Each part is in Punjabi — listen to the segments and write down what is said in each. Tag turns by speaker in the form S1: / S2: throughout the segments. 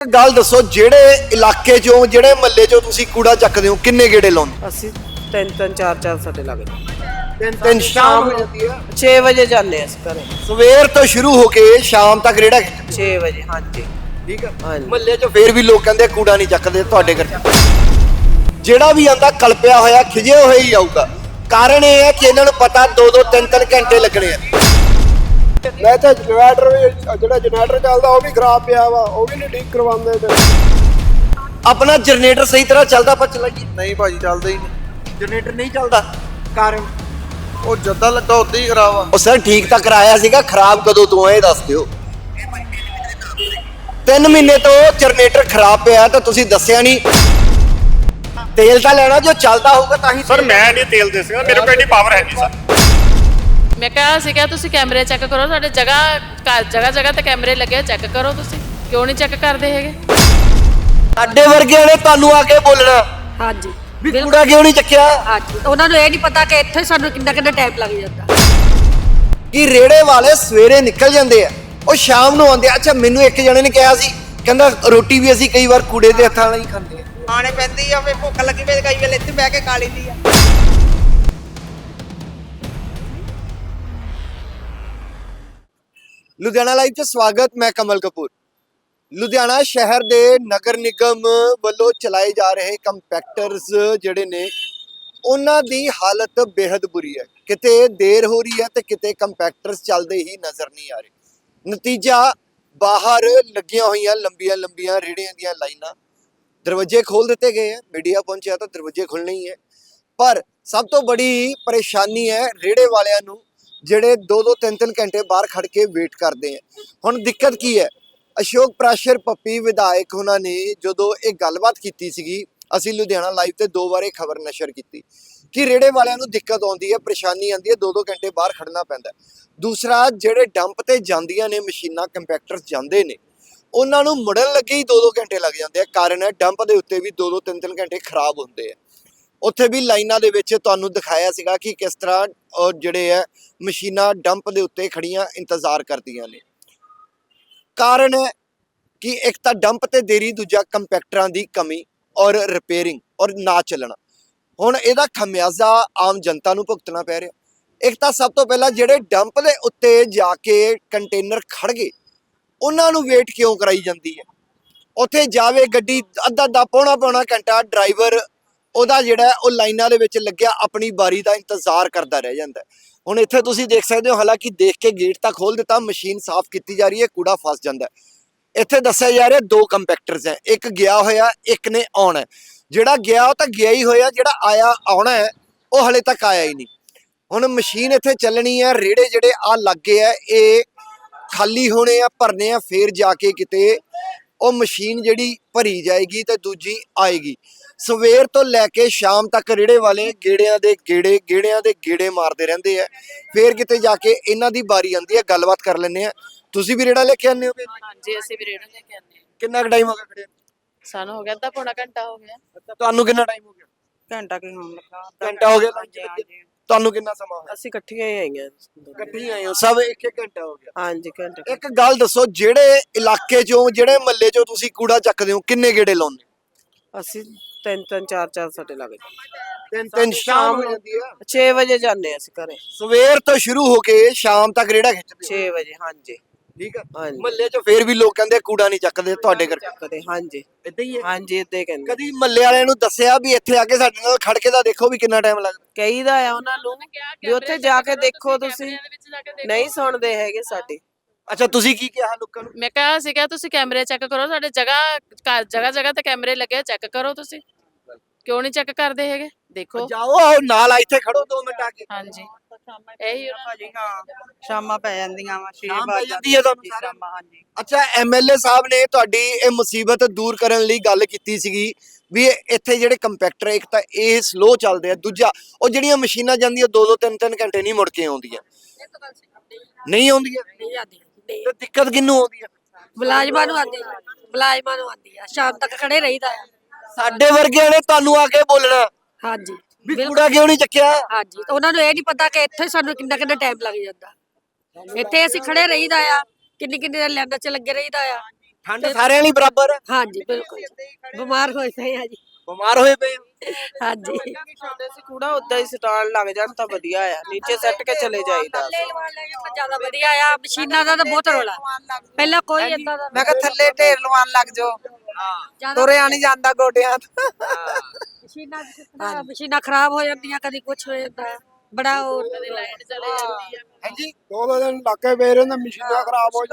S1: ਗੱਲ ਦੱਸੋ ਜਿਹੜੇ ਇਲਾਕੇ ਚੋਂ ਜਿਹੜੇ ਮਹੱਲੇ ਚੋਂ ਤੁਸੀਂ ਕੂੜਾ ਚੱਕਦੇ ਹੋ ਕਿੰਨੇ ਗੇੜੇ ਲਾਉਂਦੇ
S2: ਅਸੀਂ ਤਿੰਨ ਤਿੰਨ ਚਾਰ ਚਾਰ ਸਾਡੇ ਲੱਗ
S1: ਤਿੰਨ ਤਿੰਨ ਸ਼ਾਮ ਹੋ ਜਾਂਦੀ ਹੈ।
S2: 6 ਵਜੇ ਜਾਂਦੇ ਅਸੀਂ ਘਰੇ।
S1: ਸਵੇਰ ਤੋਂ ਸ਼ੁਰੂ ਹੋ ਕੇ ਸ਼ਾਮ ਤੱਕ ਰੇੜਾ ਖਿੱਚਦੇ
S2: 6 ਵਜੇ ਹਾਂਜੀ।
S1: ਠੀਕ ਹੈ
S2: ਹਾਂਜੀ।
S1: ਮਹੱਲੇ 'ਚ ਫੇਰ ਵੀ ਲੋਕ ਕਹਿੰਦੇ ਕੂੜਾ ਨਹੀਂ ਚੱਕਦੇ ਤੁਹਾਡੇ ਕਰਕੇ ਜਿਹੜਾ ਵੀ ਆਂਦਾ ਕਲਪਿਆ ਹੋਇਆ ਖਿਜੇ ਹੋਏ ਹੀ ਆਊਗਾ। ਕਾਰਨ ਇਹ ਹੈ ਕਿ ਇਹਨਾਂ ਨੂੰ ਪਤਾ 2-2 3-3 ਘੰਟੇ ਲੱਗਣੇ ਆ।
S3: ਮੈਂ ਤਾਂ ਜਨਰੇਟਰ ਵੀ ਜਿਹੜਾ ਜਨਰੇਟਰ ਚੱਲਦਾ ਉਹ ਵੀ ਖਰਾਬ ਪਿਆ ਵਾ ਉਹ ਵੀ ਨਹੀਂ ਠੀਕ ਕਰਵਾਉਂਦੇ ਤੇ।
S1: ਆਪਣਾ ਜਨਰੇਟਰ ਸਹੀ ਤਰ੍ਹਾਂ ਚੱਲਦਾ ਪਰ ਚਲਾਈਏ
S3: ਨਹੀਂ ਭਾਜੀ ਚੱਲਦਾ ਹੀ ਨਹੀਂ।
S1: ਜਨਰੇਟਰ ਨਹੀਂ ਚੱਲਦਾ ਕਾਰਨ?
S3: ਉਹ ਜੱਦਾ ਲੱਗਾ ਉਦਾਂ ਹੀ ਖਰਾਬ ਆ।
S1: ਉਹ ਸਰ ਠੀਕ ਤਾਂ ਕਰਾਇਆ ਸੀਗਾ ਖਰਾਬ ਕਦੋਂ ਤੋਂ ਆ ਇਹ ਦੱਸ ਦਿਓ। ਤਿੰਨ ਮਹੀਨੇ ਤੋਂ ਜਨਰੇਟਰ ਖਰਾਬ ਪਿਆ ਤਾਂ ਤੁਸੀਂ ਦੱਸਿਆ ਨਹੀਂ। ਤੇਲ ਤਾਂ ਲੈਣਾ ਜੋ ਚੱਲਦਾ ਹੋਊਗਾ ਤਾਂ ਹੀ
S4: ਸਰ ਮੈਂ ਨਹੀਂ ਤੇਲ ਦੇ ਸਕਦਾ ਮੇਰੇ ਕੋਲ ਇੰਨੀ ਪਾਵਰ ਹੈ ਨਹੀਂ ਸਰ।
S5: ਮੈਂ ਕਿਹਾ ਸੀ ਕਿ ਤੁਸੀਂ ਕੈਮਰੇ ਚੈੱਕ ਕਰੋ ਸਾਡੇ ਜਗ੍ਹਾ ਘਰ ਜਗ੍ਹਾ ਜਗ੍ਹਾ ਤੇ ਕੈਮਰੇ ਲੱਗੇ ਚੈੱਕ ਕਰੋ ਤੁਸੀਂ। ਕਿਉਂ ਨਹੀਂ ਚੈੱਕ ਕਰਦੇ ਹੈਗੇ?
S1: ਸਾਡੇ ਵਰਗਿਆਂ ਨੇ ਤੁਹਾਨੂੰ ਆ ਕੇ ਬੋਲਣਾ।
S6: ਹਾਂਜੀ।
S1: ਵੀ ਕੂੜਾ ਕਿਉਂ ਨਹੀਂ ਚੱਕਿਆ?
S6: ਹਾਂਜੀ। ਉਹਨਾਂ ਨੂੰ ਇਹ ਨਹੀਂ ਪਤਾ ਕਿ ਇੱਥੇ ਸਾਨੂੰ ਕਿੰਨਾ ਕਿੰਨਾ ਟਾਈਮ ਲੱਗ ਜਾਂਦਾ।
S1: ਕਿ ਰੇੜੇ ਵਾਲੇ ਸਵੇਰੇ ਨਿਕਲ ਜਾਂਦੇ ਆ ਉਹ ਸ਼ਾਮ ਨੂੰ ਆਉਂਦੇ ਆ। ਅੱਛਾ ਮੈਨੂੰ ਇੱਕ ਜਣੇ ਨੇ ਕਿਹਾ ਸੀ ਕਹਿੰਦਾ ਰੋਟੀ ਵੀ ਅਸੀਂ ਕਈ ਵਾਰ ਕੂੜੇ ਦੇ ਹੱਥਾਂ ਨਾਲ ਹੀ ਖਾਂਦੇ ਆ।
S2: ਆਣੇ ਪੈਂਦੀ ਆ ਫੇ ਭੁੱਖ ਲੱਗੀ ਵੇ ਕਈ ਵੇਲੇ ਇੱਥੇ ਬਹਿ ਕੇ ਖਾ ਲੈਂਦੀ ਆ।
S1: ਲੁਧਿਆਣਾ ਲਾਈਵ 'ਚ ਸਵਾਗਤ, ਮੈਂ ਕਮਲ ਕਪੂਰ। ਲੁਧਿਆਣਾ ਸ਼ਹਿਰ ਦੇ ਨਗਰ ਨਿਗਮ ਵੱਲੋਂ ਚਲਾਏ ਜਾ ਰਹੇ ਕੰਪੈਕਟਰਸ ਜਿਹੜੇ ਨੇ, ਉਹਨਾਂ ਦੀ ਹਾਲਤ ਬੇहद ਬੁਰੀ ਹੈ। ਕਿਤੇ ਦੇਰ ਹੋ ਰਹੀ ਹੈ ਤੇ ਕਿਤੇ ਕੰਪੈਕਟਰਸ ਚੱਲਦੇ ਹੀ ਨਜ਼ਰ ਨਹੀਂ ਆ ਰਹੇ। ਨਤੀਜਾ, ਬਾਹਰ ਲੱਗੀਆਂ ਹੋਈਆਂ ਲੰਬੀਆਂ ਲੰਬੀਆਂ ਰੇੜਿਆਂ ਦੀਆਂ ਲਾਈਨਾਂ। ਦਰਵਾਜ਼ੇ ਖੋਲ ਦਿੱਤੇ ਗਏ ਹੈ, ਮੀਡੀਆ ਪਹੁੰਚਿਆ ਤਾਂ ਦਰਵਾਜ਼ੇ ਖੁੱਲਣੇ ਹੀ ਹੈ। ਪਰ ਸਭ ਤੋਂ ਬੜੀ ਪਰੇਸ਼ਾਨੀ ਹੈ ਰੇੜੇ ਵਾਲਿਆਂ ਨੂੰ ਜਿਹੜੇ 2-2 3-3 ਘੰਟੇ ਬਾਹਰ ਖੜ ਕੇ ਵੇਟ ਕਰਦੇ ਆ। ਹੁਣ ਦਿੱਕਤ ਕੀ ਹੈ? ਅਸ਼ੋਕ ਪ੍ਰਾਸ਼ਰ ਪੱਪੀ ਵਿਧਾਇਕ ਉਹਨਾਂ ਨੇ ਜਦੋਂ ਇਹ ਗੱਲਬਾਤ ਕੀਤੀ ਸੀਗੀ, ਅਸੀਂ ਲੁਧਿਆਣਾ ਲਾਈਵ ਤੇ ਦੋ ਵਾਰ ਖਬਰ ਨਸ਼ਰ ਕੀਤੀ। ਕਿ ਰੇੜੇ ਵਾਲਿਆਂ ਨੂੰ ਦਿੱਕਤ ਆਉਂਦੀ ਹੈ, ਪਰੇਸ਼ਾਨੀ ਆਉਂਦੀ ਹੈ 2-2 ਘੰਟੇ ਬਾਹਰ ਖੜਨਾ ਪੈਂਦਾ ਦੂਸਰਾ, ਜਿਹੜੇ ਡੰਪ ਤੇ ਜਾਂਦੀਆਂ ਨੇ, ਮਸ਼ੀਨਾਂ ਕੰਪੈਕਟਰਸ ਜਾਂਦੇ ਨੇ, ਉਹਨਾਂ ਨੂੰ ਮੁੜਨ ਲੱਗੇ ਹੀ 2-2 ਘੰਟੇ ਲੱਗ ਜਾਂਦੇ ਆ। ਕਾਰਨ ਹੈ ਡੰਪ ਦੇ ਉੱਤੇ ਵੀ 2-2 3-3 ਘੰਟੇ ਖਰਾਬ ਹੁੰਦੇ ਆ। ਉੱਥੇ ਵੀ ਲਾਈਨਾਂ ਦੇ ਵਿੱਚ ਤੁਹਾਨੂੰ ਦਿਖਾਇਆ ਸੀਗਾ ਕਿ ਕਿਸ ਤਰ੍ਹਾਂ ਉਹ ਜਿਹੜੇ ਹੈ, ਮਸ਼ੀਨਾਂ ਡੰਪ ਦੇ ਉੱਤੇ ਖੜੀਆਂ ਇੰਤਜ਼ਾਰ ਕਰਦੀਆਂ ਨੇ। ਕਾਰਨ ਹੈ ਕਿ ਇੱਕ ਤਾਂ ਡੰਪ ਤੇ ਦੇਰੀ, ਦੂਜਾ ਕੰਪੈਕਟਰਾਂ ਦੀ ਕਮੀ ਔਰ ਰਿਪੇਅਰਿੰਗ ਔਰ ਨਾ ਚੱਲਣਾ। ਹੁਣ ਇਹਦਾ ਖਮਿਆਜ਼ਾ ਆਮ ਜਨਤਾ ਨੂੰ ਭੁਗਤਣਾ ਪੈ ਰਿਹਾ। ਇੱਕ ਤਾਂ ਸਭ ਤੋਂ ਪਹਿਲਾਂ ਜਿਹੜੇ ਡੰਪ ਦੇ ਉੱਤੇ ਜਾ ਕੇ ਕੰਟੇਨਰ ਖੜ ਗਏ, ਉਹਨਾਂ ਨੂੰ ਵੇਟ ਕਿਉਂ ਕਰਾਈ ਜਾਂਦੀ ਹੈ? ਉੱਥੇ ਜਾਵੇ ਗੱਡੀ ਅੱਧਾ ਅੱਧਾ ਪੌਣਾ ਪੌਣਾ ਘੰਟਾ ਡਰਾਈਵਰ ਉਹਦਾ ਜਿਹੜਾ ਉਹ ਲਾਈਨਾਂ ਦੇ ਵਿੱਚ ਲੱਗਿਆ, ਆਪਣੀ ਬਾਰੀ ਦਾ ਇੰਤਜ਼ਾਰ ਕਰਦਾ ਰਹਿ ਜਾਂਦਾ ਹੁਣ ਇੱਥੇ ਤੁਸੀਂ ਦੇਖ ਸਕਦੇ ਹੋ, ਹਾਲਾਂਕਿ ਦੇਖ ਕੇ ਗੇਟ ਤਾਂ ਖੋਲ ਦਿੱਤਾ ਮਸ਼ੀਨ ਸਾਫ਼ ਕੀਤੀ ਜਾ ਰਹੀ ਹੈ, ਕੂੜਾ ਫਸ ਜਾਂਦਾ ਇੱਥੇ ਦੱਸਿਆ ਜਾ ਰਿਹਾ, ਦੋ ਕੰਪੈਕਟਰਸ ਹੈ, ਇੱਕ ਗਿਆ ਹੋਇਆ, ਇੱਕ ਨੇ ਆਉਣਾ ਜਿਹੜਾ ਗਿਆ, ਉਹ ਤਾਂ ਗਿਆ ਹੀ ਹੋਇਆ, ਜਿਹੜਾ ਆਇਆ, ਆਉਣਾ ਹੈ, ਉਹ ਹਲੇ ਤੱਕ ਆਇਆ ਹੀ ਨਹੀਂ। ਹੁਣ ਮਸ਼ੀਨ ਇੱਥੇ ਚੱਲਣੀ ਹੈ ਰੇੜੇ ਜਿਹੜੇ ਆ ਲੱਗੇ ਆ ਇਹ ਖਾਲੀ ਹੋਣੇ ਆ, ਭਰਨੇ ਆ, ਫੇਰ ਜਾ ਕੇ ਕਿਤੇ ਉਹ ਮਸ਼ੀਨ ਜਿਹੜੀ ਭਰੀ ਜਾਏਗੀ ਤੇ ਦੂਜੀ ਆਏਗੀ। ਸਵੇਰ ਤੋਂ ਲੈ ਕੇ ਸ਼ਾਮ ਤੱਕ ਰੇੜੇ ਵਾਲੇ ਗੇੜਿਆਂ ਦੇ ਗੇੜੇ ਗੇੜਿਆਂ ਦੇ ਗੇੜੇ ਮਾਰਦੇ ਰਹਿੰਦੇ ਆ। ਫੇਰ ਕਿਤੇ ਜਾ ਕੇ ਇਹਨਾਂ ਦੀ ਬਾਰੀ ਆਉਂਦੀ ਹੈ ਗੱਲਬਾਤ ਕਰ ਲੈਂਦੇ ਆ। ਤੁਸੀਂ ਵੀ ਰੇੜਾ ਲੈ ਕੇ ਆਉਂਦੇ ਹੋਗੇ?
S5: ਹਾਂਜੀ ਅਸੀਂ ਵੀ ਰੇੜੋਂ ਲੈ ਕੇ ਆਉਂਦੇ ਹਾਂ।
S1: ਕਿੰਨਾ ਕੁ ਟਾਈਮ ਹੋ ਗਿਆ ਖੜੇ?
S5: ਸਾਨੂੰ ਹੋ ਗਿਆ ਅੱਧਾ ਪੌਣਾ ਘੰਟਾ ਹੋ ਗਿਆ।
S1: ਤੁਹਾਨੂੰ ਕਿੰਨਾ ਟਾਈਮ ਹੋ ਗਿਆ?
S2: ਘੰਟਾ ਕੀ ਹੋਣ ਲੱਗਾ।
S1: ਘੰਟਾ ਹੋ ਗਿਆ
S2: ਹਾਂਜੀ, ਹਾਂਜੀ।
S1: ਤੁਹਾਨੂੰ ਕਿੰਨਾ ਸਮਾਂ ਹੋਇਆ?
S2: ਅਸੀਂ ਇਕੱਠੀਆਂ ਹੀ ਆਈਆਂ
S1: ਇਕੱਠੇ ਆਏ ਹੋ ਸਭ ਇੱਕ ਇੱਕ ਘੰਟਾ ਹੋ ਗਿਆ।
S2: ਹਾਂਜੀ ਘੰਟਾ।
S1: ਇੱਕ ਗੱਲ ਦੱਸੋ ਜਿਹੜੇ ਇਲਾਕੇ ਚੋਂ ਜਿਹੜੇ ਮਹੱਲੇ ਚੋਂ ਤੁਸੀਂ ਕੂੜਾ ਚੱਕਦੇ ਹੋ ਕਿੰਨੇ ਗੇੜੇ ਲਾਉਂਦੇ?
S2: ਅਸੀਂ ਤਿੰਨ ਤਿੰਨ ਚਾਰ ਚਾਰ ਸਾਡੇ ਲੱਗ
S1: ਤਿੰਨ ਤਿੰਨ ਸ਼ਾਮ ਹੋ ਜਾਂਦੀ ਹੈ
S2: 6 ਵਜੇ ਜਾਂਦੇ ਅਸੀਂ ਘਰੇ।
S1: ਸਵੇਰ ਤੋਂ ਸ਼ੁਰੂ ਹੋ ਕੇ ਸ਼ਾਮ ਤੱਕ ਰੇੜਾ ਖਿੱਚਦੇ
S2: 6 ਵਜੇ ਹਾਂਜੀ।
S1: ਠੀਕ ਹੈ
S2: ਹਾਂਜੀ।
S1: ਮਹੱਲੇ 'ਚ ਫੇਰ ਵੀ ਲੋਕ ਕਹਿੰਦੇ ਕੂੜਾ ਨਹੀਂ ਚੱਕਦੇ ਤੁਹਾਡੇ ਕਰਕੇ
S2: ਕਦੇ ਹਾਂਜੀ।
S1: ਇਦਾਂ ਹੀ ਹੈ?
S2: ਹਾਂਜੀ ਇੱਦਾਂ ਹੀ ਕਹਿੰਦੇ।
S1: ਕਦੀ ਮਹੱਲੇ ਵਾਲਿਆਂ ਨੂੰ ਦੱਸਿਆ ਵੀ ਇੱਥੇ ਆ ਕੇ ਸਾਡੇ ਨਾਲ ਖੜ ਕੇ ਤਾਂ ਦੇਖੋ ਵੀ ਕਿੰਨਾ ਟਾਈਮ ਲੱਗਦਾ?
S2: ਕਈ ਦਾ ਆ ਉਹਨਾਂ ਨੂੰ ਵੀ ਉੱਥੇ ਜਾ ਕੇ ਦੇਖੋ ਤੁਸੀਂ ਨਹੀਂ ਸੁਣਦੇ ਹੈਗੇ ਸਾਡੀ।
S1: ਅੱਛਾ ਤੁਸੀਂ ਕੀ ਕਿਹਾ ਲੋਕਾਂ ਨੂੰ?
S5: ਮੈਂ ਕਿਹਾ ਸੀ ਕਿ ਤੁਸੀਂ ਕੈਮਰੇ ਚੈੱਕ ਕਰੋ ਸਾਡੇ ਜਗ੍ਹਾ ਘਰ ਜਗ੍ਹਾ ਜਗ੍ਹਾ ਤੇ ਕੈਮਰੇ ਲੱਗੇ ਚੈੱਕ ਕਰੋ ਤੁਸੀਂ। ਕਿਉਂ ਨਹੀਂ ਚੈੱਕ ਕਰਦੇ ਹੈਗੇ? ਦੇਖੋ।
S1: ਜਾਓ ਆਓ ਨਾਲ ਆ ਇੱਥੇ ਖੜੋ 2 ਮਿੰਟ ਆ ਕੇ।
S5: ਹਾਂਜੀ। ਇਹੀ ਉਹਨਾਂ
S7: ਭਾਜੀ ਹਾਂ। ਸ਼ਾਮਾਂ ਪੈ ਜਾਂਦੀਆਂ ਵਾ 6
S1: ਸ਼ਾਮ ਪੈ
S7: ਵਜੇ
S1: ਜਾਂਦੀ ਹੈ ਤੁਹਾਨੂੰ ਸਾਰਿਆਂ ਨੂੰ?
S7: ਸ਼ਾਮਾਂ ਹਾਂਜੀ।
S1: ਅੱਛਾ ਐਮਐਲਏ ਸਾਹਿਬ ਨੇ ਤੁਹਾਡੀ ਇਹ ਮੁਸੀਬਤ ਦੂਰ ਕਰਨ ਲਈ ਗੱਲ ਕੀਤੀ ਸੀਗੀ ਵੀ ਇਹ ਇੱਥੇ ਜਿਹੜੇ ਕੰਪੈਕਟਰ ਇੱਕ ਤਾਂ ਇਹ ਸਲੋ ਚੱਲਦੇ ਆ ਦੂਜਾ ਉਹ ਜਿਹੜੀਆਂ ਮਸ਼ੀਨਾਂ ਜਾਂਦੀਆਂ 2-2 3-3 ਘੰਟੇ ਨਹੀਂ ਮੁੜ ਕੇ ਆਉਂਦੀਆਂ। ਨਹੀਂ ਆਉਂਦੀਆਂ। ਤੇ ਦਿੱਕਤ ਕਿੰਨੂੰ ਆਉਂਦੀ ਆ?
S6: ਮੁਲਾਜ਼ਮਾਂ ਨੂੰ ਆਉਂਦੀ ਆ ਮੁਲਾਜ਼ਮਾਂ ਨੂੰ ਆਉਂਦੀ ਆ ਸ਼ਾਮ ਤੱਕ ਖੜੇ ਰਹੀਦਾ ਆ।
S1: ਸਾਡੇ ਵਰਗਿਆਂ ਨੇ ਤੁਹਾਨੂੰ ਆ ਕੇ ਬੋਲਣਾ।
S6: ਹਾਂਜੀ।
S1: ਵੀ ਕੂੜਾ ਕਿਉਂ ਨਹੀਂ ਚੱਕਿਆ?
S6: ਹਾਂਜੀ ਉਹਨਾਂ ਨੂੰ ਇਹ ਨਹੀਂ ਪਤਾ ਕਿ ਇੱਥੇ ਸਾਨੂੰ ਕਿੰਨਾ ਕਿੰਨਾ ਟਾਈਮ ਲੱਗ ਜਾਂਦਾ। ਇੱਥੇ ਅਸੀਂ ਖੜੇ ਰਹੀਦਾ ਆ ਕਿੰਨੀ ਕਿੰਨੀ ਲਾਈਨਾਂ 'ਚ ਲੱਗੇ ਰਹੀਦਾ ਆ।
S1: ਠੰਡ ਸਾਰਿਆਂ ਲਈ ਬਰਾਬਰ। ਹੈ
S6: ਹਾਂਜੀ ਬਿਲਕੁਲ। ਬਿਮਾਰ ਹੋਏ ਪਏ ਆ ਜੀ।
S1: ਬਿਮਾਰ ਹੋਏ ਪਏ ਹੋ।
S6: ਹਾਂਜੀ।
S2: ਸੀ ਕੂੜਾ ਉਦਾਂ ਹੀ ਸਟਾਲ ਲੱਗ ਜਾਣ ਤਾਂ ਵਧੀਆ ਆ ਨੀਚੇ ਸੱਟ ਕੇ ਚਲੇ ਜਾਈਦਾ
S6: ਥੱਲੇ ਲਵਾ ਲੈ ਤਾਂ ਜ਼ਿਆਦਾ ਵਧੀਆ ਆ ਮਸ਼ੀਨਾਂ ਦਾ ਤਾਂ ਬਹੁਤ ਰੋਲਾ। ਪਹਿਲਾਂ ਕੋਈ ਏਦਾਂ ਦਾ
S7: ਮੈਂ ਕਿਹਾ ਥੱਲੇ ਢੇਰ ਲਵਾਉਣ ਲੱਗ ਜਾਓ।
S6: ਜ਼ਿਆਦਾ
S7: ਤੁਰਿਆ ਨਹੀਂ ਜਾਂਦਾ ਗੋਡਿਆਂ ਤੋਂ।
S6: ਮਸ਼ੀਨਾਂ ਖਰਾਬ ਹੋ ਜਾਂਦੀਆਂ ਕਦੀ ਕੁਝ ਹੋ ਜਾਂਦਾ। ਬੜਾ ਉਹ
S5: ਲਾਈਟ ਚਲੇ ਜਾਂਦੀ ਆ।
S1: ਹਾਂਜੀ
S3: ਦੋ ਦੋ ਦਿਨ ਲੱਗੇ ਪਏ ਰਹਿੰਦੇ ਮਸ਼ੀਨਾਂ ਖਰਾਬ ਹੋ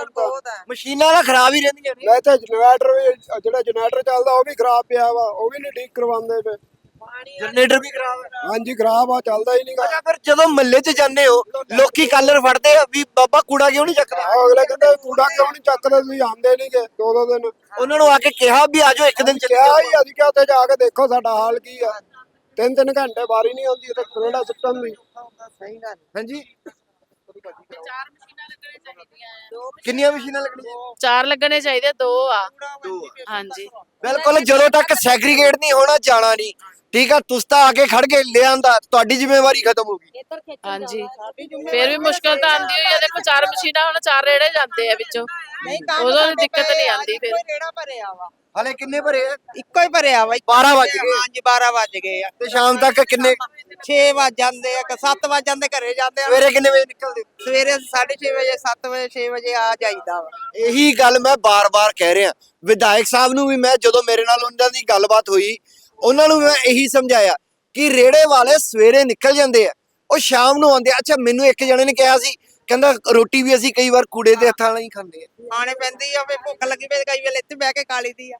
S7: ਹੈ
S1: ਮਸ਼ੀਨਾਂ ਤਾਂ ਖਰਾਬ ਹੀ ਰਹਿੰਦੀਆਂ ਨੇ।
S3: ਮੈਂ ਤਾਂ ਜਨਰੇਟਰ ਵੀ ਜਿਹੜਾ ਜਨਰੇਟਰ ਚੱਲਦਾ ਉਹ ਵੀ ਖਰਾਬ ਪਿਆ ਵਾ ਉਹ ਵੀ ਨਹੀਂ ਠੀਕ ਕਰਵਾਉਂਦੇ ਪਏ।
S1: ਜਨਰੇਟਰ ਵੀ ਖਰਾਬ ਹੈ।
S3: ਹਾਂਜੀ ਖਰਾਬ ਆ ਚੱਲਦਾ ਹੀ ਨਹੀਂਗਾ
S1: ਅੱਛਾ ਫਿਰ ਜਦੋਂ ਮੱਲੇ 'ਚ ਜਾਂਦੇ ਹੋ ਲੋਕੀ ਕਾਲਰ ਫੜਦੇ ਆ ਵੀ ਬਾਬਾ ਕੂੜਾ ਕਿਉਂ ਨਹੀਂ ਚੱਕਦਾ?
S3: ਅਗਲੇ ਕਹਿੰਦੇ ਕੂੜਾ ਕਿਉਂ ਨਹੀਂ ਚੱਕਦੇ ਤੁਸੀਂ ਆਂਦੇ ਨਹੀਂਗੇ ਦੋ ਦੋ ਦਿਨ।
S1: ਉਹਨਾਂ ਨੂੰ ਆ ਕੇ ਕਿਹਾ ਵੀ ਆਜੋ ਇੱਕ ਦਿਨ ਚੱਲਿਆ
S3: ਕਿਹਾ ਹੀ ਅਸੀਂ ਕਿਹਾ ਉੱਥੇ ਜਾ ਕੇ ਦੇਖੋ ਸਾਡਾ ਹਾਲ ਕੀ ਆ। ਤਿੰਨ ਤਿੰਨ ਘੰਟੇ ਬਾਰੀ ਨਹੀਂ ਆਉਂਦੀ ਤੇ ਕਿਹੜਾ ਸੁੱਟਣ ਦੀ।
S1: ਹਾਂਜੀ?
S5: ਚਾਰ ਮਸ਼ੀਨਾਂ ਲੱਗਣੇ ਚਾਹੀਦੀਆਂ ਆ।
S1: ਕਿੰਨੀਆਂ ਮਸ਼ੀਨਾਂ ਲੱਗਣੀਆਂ?
S5: ਚਾਰ ਲੱਗਣੇ ਚਾਹੀਦੇ ਦੋ ਆ। ਹਾਂਜੀ।
S1: ਬਿਲਕੁਲ ਜਦੋਂ ਤੱਕ ਸੈਗਰੀਗੇਟ ਨਹੀਂ ਹੋਣਾ ਜਾਣਾ ਨਹੀਂ ਠੀਕ ਆ ਤੁਸੀਂ ਤਾਂ ਆ ਕੇ ਖੜ ਕੇ ਲਿਆਂਦਾ ਤੁਹਾਡੀ ਜ਼ਿੰਮੇਵਾਰੀ ਖਤਮ ਹੋ ਗਈ।
S5: ਹਾਂਜੀ। ਫਿਰ ਵੀ ਮੁਸ਼ਕਲ ਤਾਂ ਆਉਂਦੀ ਹੋਈ ਆ ਦੇਖੋ ਚਾਰ ਮਸ਼ੀਨਾਂ ਹੁਣ ਚਾਰ ਰੇੜੇ ਜਾਂਦੇ ਆ ਵਿੱਚੋਂ। ਉਦੋਂ ਦਿੱਕਤ ਨਹੀਂ ਆਉਂਦੀ ਫਿਰ।
S7: ਕਿਹੜਾ ਭਰਿਆ ਵਾ।
S1: ਹਲੇ ਕਿੰਨੇ ਭਰੇ ਆ?
S7: ਇੱਕੋ ਹੀ ਭਰਿਆ ਵਾ
S1: 12 ਵੱਜ ਗਏ।
S7: ਹਾਂਜੀ 12 ਵੱਜ ਗਏ ਆ।
S1: ਤੇ ਸ਼ਾਮ ਤੱਕ ਕਿੰਨੇ?
S7: 6 ਵੱਜ ਜਾਂਦੇ ਆ 7 ਵੱਜ ਜਾਂਦੇ ਘਰੇ ਜਾਂਦੇ ਆ।
S1: ਸਵੇਰੇ ਕਿੰਨੇ ਵਜੇ ਨਿਕਲਦੇ?
S7: ਸਵੇਰੇ 6:30 ਵਜੇ 7 ਵਜੇ 6 ਵਜੇ ਆ ਜਾਈਦਾ ਵਾ।
S1: ਇਹੀ ਗੱਲ ਮੈਂ ਬਾਰ-ਬਾਰ ਕਹਿ ਰਿਹਾ। ਵਿਧਾਇਕ ਸਾਹਿਬ ਨੂੰ ਵੀ ਮੈਂ ਜਦੋਂ ਮੇਰੇ ਨਾਲ ਉਹਨਾਂ ਦੀ ਗੱਲਬਾਤ ਹੋਈ ਉਹਨਾਂ ਨੂੰ ਮੈਂ ਇਹੀ ਸਮਝਾਇਆ ਕਿ ਰੇੜੇ ਵਾਲੇ ਸਵੇਰੇ ਨਿਕਲ ਜਾਂਦੇ ਆ ਉਹ ਸ਼ਾਮ ਨੂੰ ਆਉਂਦੇ ਆ। ਅੱਛਾ ਮੈਨੂੰ ਇੱਕ ਜਣੇ ਨੇ ਕਿਹਾ ਸੀ ਕਹਿੰਦਾ ਰੋਟੀ ਵੀ ਅਸੀਂ ਕਈ ਵਾਰ ਕੂੜੇ ਦੇ ਹੱਥਾਂ ਨਾਲ ਹੀ ਖਾਂਦੇ ਆ।
S7: ਖਾਣੇ ਪੈਂਦੀ ਆ ਫੇ ਭੁੱਖ ਲੱਗੀ ਵੇ ਕਈ ਵੇਲੇ ਇੱਥੇ ਬਹਿ ਕੇ ਖਾ ਲਈਦੀ ਆ।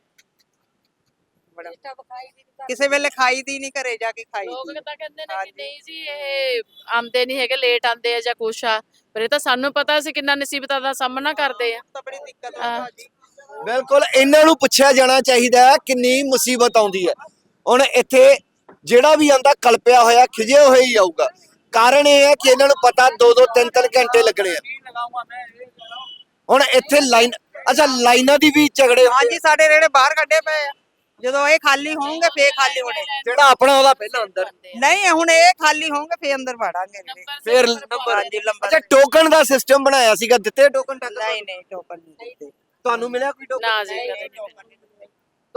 S7: ਕਿਸੇ ਵੇਲੇ ਖਾਈ ਦੀ ਨਹੀਂ ਘਰੇ ਜਾ ਕੇ ਖਾਈ
S5: ਲੋਕ ਤਾਂ ਕਹਿੰਦੇ ਨੇ ਕਿ। ਨਹੀਂ ਜੀ ਇਹ ਆਉਂਦੇ ਨਹੀਂ ਹੈਗੇ ਲੇਟ ਆਉਂਦੇ ਆ ਜਾਂ ਕੁਛ ਆ। ਪਰ ਇਹ ਤਾਂ ਸਾਨੂੰ ਪਤਾ ਸੀ ਕਿੰਨਾ ਮੁਸੀਬਤਾਂ ਦਾ ਸਾਹਮਣਾ ਕਰਦੇ ਆ।
S7: ਤਾਂ ਬੜੀ ਦਿੱਕਤ। ਆ ਜੀ
S1: ਬਿਲਕੁਲ ਇਹਨਾਂ ਨੂੰ ਪੁੱਛਿਆ ਜਾਣਾ ਚਾਹੀਦਾ ਕਿੰਨੀ ਮੁਸੀਬਤ ਆਉਂਦੀ ਹੈ। ਹੁਣ ਇੱਥੇ ਜਿਹੜਾ ਵੀ ਆਂਦਾ ਕਲਪਿਆ ਹੋਇਆ ਖਿਜੇ ਹੋਏ ਹੀ ਆਊਗਾ। ਕਾਰਨ ਇਹ ਹੈ ਕਿ ਇਹਨਾਂ ਨੂੰ ਪਤਾ 2-2 3-3 ਘੰਟੇ ਲੱਗਣੇ ਆ। ਹੁਣ ਇੱਥੇ ਲਾਈਨ ਅੱਛਾ ਲਾਈਨਾਂ ਦੀ ਵੀ ਝਗੜੇ
S7: ਹਾਂਜੀ ਸਾਡੇ ਰੇੜੇ ਬਾਹਰ ਕੱਢੇ ਪਏ ਆ। ਜਦੋਂ ਇਹ ਖਾਲੀ ਹੋਣਗੇ ਫੇਰ ਖਾਲੀ ਹੋਣੇ।
S1: ਜਿਹੜਾ ਆਪਣਾ ਉਹਦਾ ਪਹਿਲਾਂ ਅੰਦਰ।
S7: ਨਹੀਂ ਹੁਣ ਇਹ ਖਾਲੀ ਹੋਣਗੇ ਫੇਰ ਅੰਦਰ ਵੜਾਂਗੇ
S1: ਫਿਰ ਨੰਬਰ
S7: ਹਾਂਜੀ ਲੰਬਰ
S1: ਅੱਛਾ ਟੋਕਨ ਦਾ ਸਿਸਟਮ ਬਣਾਇਆ ਸੀਗਾ ਦਿੱਤੇ ਟੋਕਨ
S7: ਨਹੀਂ ਨਹੀਂ ਟੋਕਨ ਨਹੀਂ ਦਿੱਤੇ।
S1: ਤੁਹਾਨੂੰ ਮਿਲਿਆ ਕੋਈ ਟੋਕਨ
S5: ਨਾ ਜੀ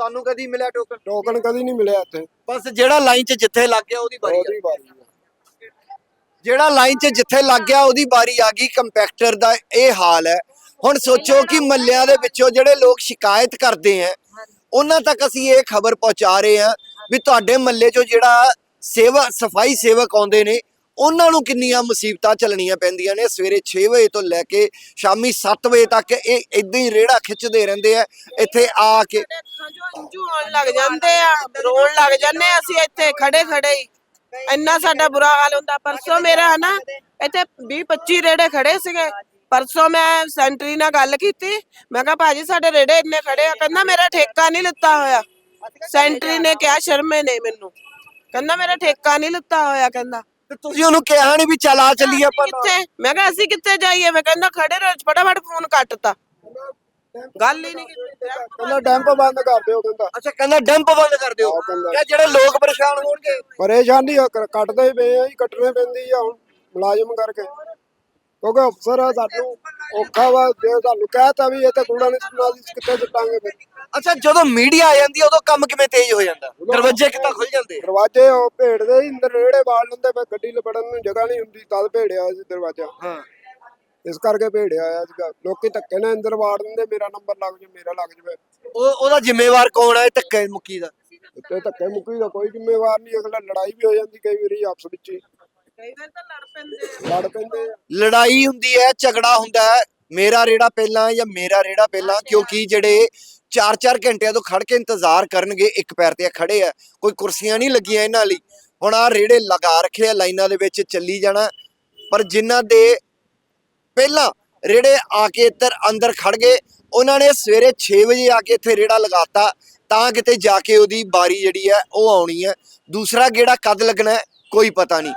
S1: ਤੁਹਾਨੂੰ ਕਦੀ ਮਿਲਿਆ ਟੋਕਨ
S3: ਟੋਕਨ ਕਦੀ ਨਹੀਂ ਮਿਲਿਆ ਇੱਥੇ।
S1: ਬਸ ਜਿਹੜਾ ਲਾਈਨ 'ਚ ਜਿੱਥੇ ਲੱਗ ਗਿਆ ਉਹਦੀ ਵਾਰੀ ਆ।
S3: ਉਹਦੀ ਵਾਰੀ ਆ।
S1: ਜਿਹੜਾ ਲਾਈਨ 'ਚ ਜਿੱਥੇ ਲੱਗ ਗਿਆ ਉਹਦੀ ਬਾਰੀ ਆ ਗਈ ਕੰਪੈਕਟਰ ਦਾ। ਇਹ ਹਾਲ ਹੈ। ਹੁਣ ਸੋਚੋ ਕਿ ਮੱਲਿਆਂ ਦੇ ਵਿੱਚੋਂ ਜਿਹੜੇ ਲੋਕ ਸ਼ਿਕਾਇਤ ਕਰਦੇ ਆ ਉਹਨਾਂ ਤੱਕ ਅਸੀਂ ਇਹ ਖਬਰ ਪਹੁੰਚਾ ਰਹੇ ਹਾਂ ਵੀ ਤੁਹਾਡੇ ਮੱਲੇ 'ਚੋਂ ਜਿਹੜਾ ਸੇਵਾ ਸਫ਼ਾਈ ਸੇਵਕ ਆਉਂਦੇ ਨੇ ਉਹਨਾਂ ਨੂੰ ਕਿੰਨੀਆਂ ਮੁਸੀਬਤਾਂ ਚੱਲਣੀਆਂ ਪੈਂਦੀਆਂ ਨੇ? ਸਵੇਰੇ 6 ਵਜੇ ਤੋਂ ਲੈ ਕੇ ਸ਼ਾਮੀ 7 ਵਜੇ ਤੱਕ ਇਹ ਇਦਾਂ ਹੀ ਰੇੜਾ ਖਿੱਚਦੇ ਰਹਿੰਦੇ ਆ। ਇੱਥੇ ਆ ਕੇ
S2: ਇੰਜੂ ਹੋਣ ਲੱਗ ਜਾਂਦੇ ਆ ਰੋਣ ਲੱਗ ਜਾਂਦੇ ਆ ਅਸੀਂ ਇੱਥੇ ਖੜੇ ਖੜੇ ਹੀ। ਇੰਨਾ ਸਾਡਾ ਬੁਰਾ ਹਾਲ ਹੁੰਦਾ। ਪਰਸੋਂ ਮੇਰਾ ਨਾ ਇੱਥੇ 20 25 ਰੇੜੇ ਖੜੇ ਸੀਗੇ। ਪਰਸੋਂ ਮੈਂ ਸੈਂਟਰੀ ਨਾਲ ਗੱਲ ਕੀਤੀ। ਮੈਂ ਕਿਹਾ ਭਾਜੀ ਸਾਡੇ ਰੇੜੇ ਇੰਨੇ ਖੜੇ ਆ। ਕਹਿੰਦਾ ਮੇਰਾ ਠੇਕਾ ਨਹੀਂ ਲਿੱਤਾ ਹੋਇਆ। ਸੈਂਟਰੀ ਨੇ ਕਿਹਾ ਸ਼ਰਮੇ ਨੇ ਮੈਨੂੰ। ਕਹਿੰਦਾ ਮੇਰਾ ਠੇਕਾ ਨਹੀਂ ਲਿੱਤਾ ਹੋਇਆ। ਕਹਿੰਦਾ
S1: ਤੇ ਤੁਸੀਂ ਉਹਨੂੰ ਕਿਹਾ ਨਹੀਂ ਵੀ ਚੱਲ ਆ ਚੱਲੀਏ ਆਪਾਂ ਨਾਲ।
S2: ਕਿੱਥੇ? ਮੈਂ ਕਿਹਾ ਅਸੀਂ ਕਿੱਥੇ ਜਾਈਏ? ਮੈਂ ਕਹਿੰਦਾ ਖੜੇ ਰਹੋ ਫਟਾਫਟ ਫੋਨ ਕੱਟਤਾ। ਗੱਲ ਹੀ ਨਹੀਂ ਕੀਤੀ।
S3: ਕਹਿੰਦਾ ਡੈਂਪ ਬੰਦ ਕਰ ਦਿਓ ਕਹਿੰਦਾ
S1: ਅੱਛਾ ਕਹਿੰਦਾ ਡੰਪ ਬੰਦ ਕਰ ਦਿਓ।
S3: ਹਾਂ।
S1: ਕਿਆ ਜਿਹੜੇ ਲੋਕ ਪਰੇਸ਼ਾਨ ਹੋਣਗੇ?
S3: ਪਰੇਸ਼ਾਨੀ ਆ, ਕ- ਕੱਟਦੇ ਹੀ ਪਏ ਆ ਜੀ ਕੱਟਣੇ ਪੈਂਦੀ ਆ ਹੁਣ ਮੁਲਾਜ਼ਮ ਕਰਕੇ। ਕਿਉਂਕਿ ਅਫਸਰ ਆ ਸਾਨੂੰ ਔਖਾ ਵਾ ਜੇ ਤੁਹਾਨੂੰ ਕਹਿਤਾ ਵੀ ਇਹ ਤਾਂ ਕੂੜਾ ਨਹੀਂ ਸੁਣਾ ਦੀ ਕਿੱਥੇ ਸੁੱਟਾਂਗੇ ਫਿਰ।
S1: ਅੱਛਾ ਜਦੋਂ ਮੀਡੀਆ ਆ ਜਾਂਦੀ ਆ, ਉਦੋਂ ਕੰਮ ਕਿਵੇਂ ਤੇਜ਼ ਹੋ ਜਾਂਦਾ? ਦਰਵਾਜ਼ੇ ਕਿੱਦਾਂ ਖੁੱਲ ਜਾਂਦੇ?
S3: ਦਰਵਾਜ਼ੇ ਉਹ ਭੇੜਦੇ ਹੀ ਅੰਦਰ ਰੇੜੇ ਬਾਲ ਲੈਂਦੇ ਪਏ ਗੱਡੀ ਲਪੜਨ ਨੂੰ ਜਗ੍ਹਾ ਨਹੀਂ ਹੁੰਦੀ ਤਦ ਭੇੜਿਆ ਸੀ ਦਰਵਾਜ਼ਾ।
S1: ਹਾਂ।
S3: ਇਸ ਕਰਕੇ ਭੇੜਿਆ ਆ ਸੀਗਾ ਲੋਕੀ ਧੱਕੇ ਨਾਲ ਅੰਦਰ ਵਾੜ ਦਿੰਦੇ ਮੇਰਾ ਨੰਬਰ ਲੱਗ ਜਾ ਮੇਰਾ ਲੱਗ ਜਾਵੇ।
S1: ਉਹ ਉਹਦਾ ਜ਼ਿੰਮੇਵਾਰ ਕੌਣ ਹੈ ਧੱਕੇ ਮੁੱਕੀ ਦਾ?
S3: ਤੇ ਧੱਕੇ ਮੁੱਕੀ ਦਾ ਕੋਈ ਜ਼ਿੰਮੇਵਾਰ ਨਹੀਂ ਅਗਲਾ ਲੜਾਈ ਵੀ ਹੋ ਜਾਂਦੀ ਕਈ ਵਾਰੀ ਆਪਸ ਵਿੱਚ ਹੀ।
S2: ਕਈ ਵਾਰ ਤਾਂ ਲੜ ਪੈਂਦੇ
S3: ਲੜ ਪੈਂਦੇ
S1: ਲੜਾਈ ਹੁੰਦੀ ਹੈ ਝਗੜਾ ਹੁੰਦਾ ਹੈ ਮੇਰਾ ਰੇੜਾ ਪਹਿਲਾਂ ਜਾਂ ਮੇਰਾ ਰੇੜਾ ਪਹਿਲਾਂ ਕਿਉਂਕਿ ਜਿਹੜੇ 4-4 ਘੰਟਿਆਂ ਤੋਂ ਖੜ ਕੇ ਇੰਤਜ਼ਾਰ ਕਰਨਗੇ, ਇੱਕ ਪੈਰ ਤੇ ਖੜੇ ਆ, ਕੋਈ ਕੁਰਸੀਆਂ ਨਹੀਂ ਲੱਗੀਆਂ ਇਹਨਾਂ ਲਈ। ਹੁਣ ਆ ਰੇੜੇ ਲਗਾ ਰੱਖੇ ਆ, ਲਾਈਨਾਂ ਦੇ ਵਿੱਚ ਚੱਲੀ ਜਾਣਾ। ਪਰ ਜਿਨ੍ਹਾਂ ਦੇ ਪਹਿਲਾਂ ਰੇੜੇ ਆ ਕੇ ਇੱਧਰ ਅੰਦਰ ਖੜ ਗਏ, ਉਹਨਾਂ ਨੇ ਸਵੇਰੇ 6 ਵਜੇ ਆ ਕੇ ਇੱਥੇ ਰੇੜਾ ਲਗਾਤਾ, ਤਾਂ ਕਿਤੇ ਜਾ ਕੇ ਉਹਦੀ ਬਾਰੀ ਜਿਹੜੀ ਹੈ ਉਹ ਆਉਣੀ ਹੈ ਦੂਸਰਾ ਗੇੜਾ ਕਦ ਲੱਗਣਾ, ਕੋਈ ਪਤਾ ਨਹੀਂ।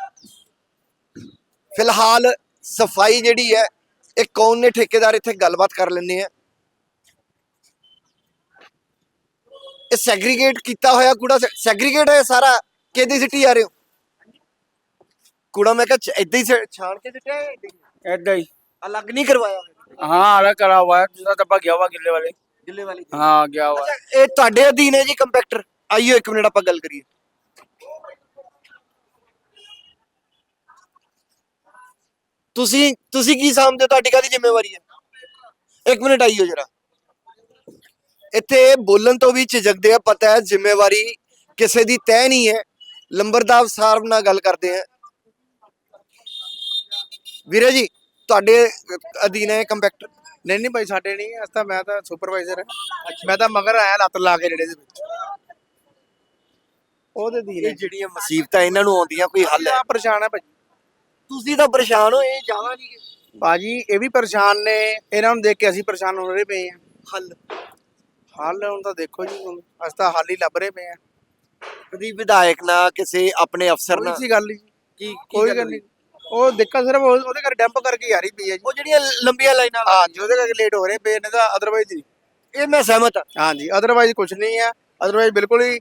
S1: ਫਿਲਹਾਲ ਸਫ਼ਾਈ ਜਿਹੜੀ ਹੈ ਇਹ ਕੌਣ ਨੇ ਠੇਕੇਦਾਰ, ਇੱਥੇ ਗੱਲਬਾਤ ਕਰ ਲੈਂਦੇ ਆ। ਇਹ ਸੈਗਰੀਗੇਟ ਕੀਤਾ ਹੋਇਆ ਕੂੜਾ ਸੈਗਰੀਗੇਟ ਹੈ ਸਾਰਾ ਕਿਹਦੀ ਸਿੱਟੀ ਆ ਰਹੇ ਹੋ ਕੂੜਾ ਮੈਂ ਕਿਹਾ ਇਦਾਂ ਹੀ ਸ- ਛਾਣ ਕੇ ਸਿੱਟਿਆ ਹੈ ਏਦਾਂ ਹੀ?
S8: ਏਦਾਂ ਹੀ
S1: ਅਲੱਗ ਨਹੀਂ ਕਰਵਾਇਆ
S8: ਹਾਂ ਅਲੱਗ ਕਰਾ हुआ है दूसरा डब्बा गया हुआ गिल्ले वाले
S1: ਗਿੱਲੇ ਵਾਲੀ
S8: हाँ गया हुआ है।
S1: ਇਹ ਤੁਹਾਡੇ ਅਧੀਨ ਹੈ ਜੀ ਕੰਪੈਕਟਰ ਆਈਓ ਇੱਕ ਮਿੰਟ ਆਪਾਂ ਗੱਲ ਕਰੀਏ ਤੁਸੀਂ ਤੁਸੀਂ ਕੀ ਸਮਝਦੇ ਹੋ ਤੁਹਾਡੀ ਕਾਹਦੀ ਜ਼ਿੰਮੇਵਾਰੀ ਹੈ ਇੱਕ ਮਿੰਟ ਆਈਓ ਜਰਾ ਇੱਥੇ ਬੋਲਣ ਤੋਂ ਵੀ ਝਿਜਕਦੇ ਆ ਪਤਾ ਹੈ ਜ਼ਿੰਮੇਵਾਰੀ ਕਿਸੇ ਦੀ ਤੈਅ ਨਹੀਂ ਹੈ। ਲੰਬਰਦਾਰ ਸਾਹਿਬ ਨਾਲ ਗੱਲ ਕਰਦੇ ਆ ਵੀਰੇ ਜੀ ਤੁਹਾਡੇ ਅਧੀਨ ਹੈ ਕੰਪੈਕਟਰ
S8: ਨਹੀਂ ਨਹੀਂ ਭਾਈ ਸਾਡੇ ਨਹੀਂ ਅਸ ਤਾਂ ਮੈਂ ਤਾਂ ਸੁਪਰਵਾਈਜ਼ਰ ਹਾਂ। ਮੈਂ ਤਾਂ ਮਗਰ ਆਇਆ ਲੱਤ ਲਾ ਕੇ ਜਿਹੜੇ ਦੇ ਵਿੱਚ। ਉਹਦੇ ਦੀ
S1: ਇਹ ਜਿਹੜੀਆਂ ਮੁਸੀਬਤਾਂ ਇਹਨਾਂ ਨੂੰ ਆਉਂਦੀਆਂ ਕੋਈ ਹੱਲ ਹੈ?
S8: ਪਰੇਸ਼ਾਨ ਹੈ ਭਾਈ।
S1: ਤੁਸੀਂ ਤਾਂ ਪਰੇਸ਼ਾਨ ਹੋ ਇਹ ਜ਼ਿਆਦਾ ਨਹੀਂ
S8: ਭਾਜੀ ਇਹ ਵੀ ਪਰੇਸ਼ਾਨ ਨੇ। ਇਹਨਾਂ ਨੂੰ ਦੇਖ ਕੇ ਅਸੀਂ ਪਰੇਸ਼ਾਨ ਹੋ ਰਹੇ ਪਏ ਹਾਂ।
S1: ਹੱਲ।
S8: ਹੱਲ ਹੁਣ ਤਾਂ ਦੇਖੋ ਜੀ ਹੁਣ ਅਸੀਂ ਤਾਂ ਹੱਲ ਹੀ ਲੱਭ ਰਹੇ ਪਏ ਆ
S1: ਕਦੀ ਵਿਧਾਇਕ ਨਾਲ ਕਿਸੇ ਆਪਣੇ ਅਫਸਰ
S8: ਕੋਈ
S1: ਨਾਲ
S8: ਸੀ ਗੱਲ ਹੀ
S1: ਕੀ
S8: ਕੋਈ ਗੱਲ ਨਹੀਂ। ਉਹ ਦਿੱਕਤ ਸਿਰਫ ਉਹ- ਉਹਦੇ ਕਰਕੇ ਡੰਪ ਕਰਕੇ ਆ ਰਹੀ ਪਈ ਹੈ ਜੀ।
S1: ਉਹ ਜਿਹੜੀਆਂ ਲੰਬੀਆਂ ਲਾਈਨਾਂ
S8: ਹਾਂ ਜੀ ਉਹਦੇ ਕਰਕੇ ਲੇਟ ਹੋ ਰਹੇ ਪਏ ਨੇ ਤਾਂ ਅਦਰਵਾਈਜ਼
S1: ਇਹ ਮੈਂ ਸਹਿਮਤ ਹਾਂ।
S8: ਹਾਂ ਜੀ ਅਦਰਵਾਈਜ਼ ਕੁਝ ਨਹੀਂ ਆ ਅਦਰਵਾਈਜ਼ ਬਿਲਕੁਲ ਹੀ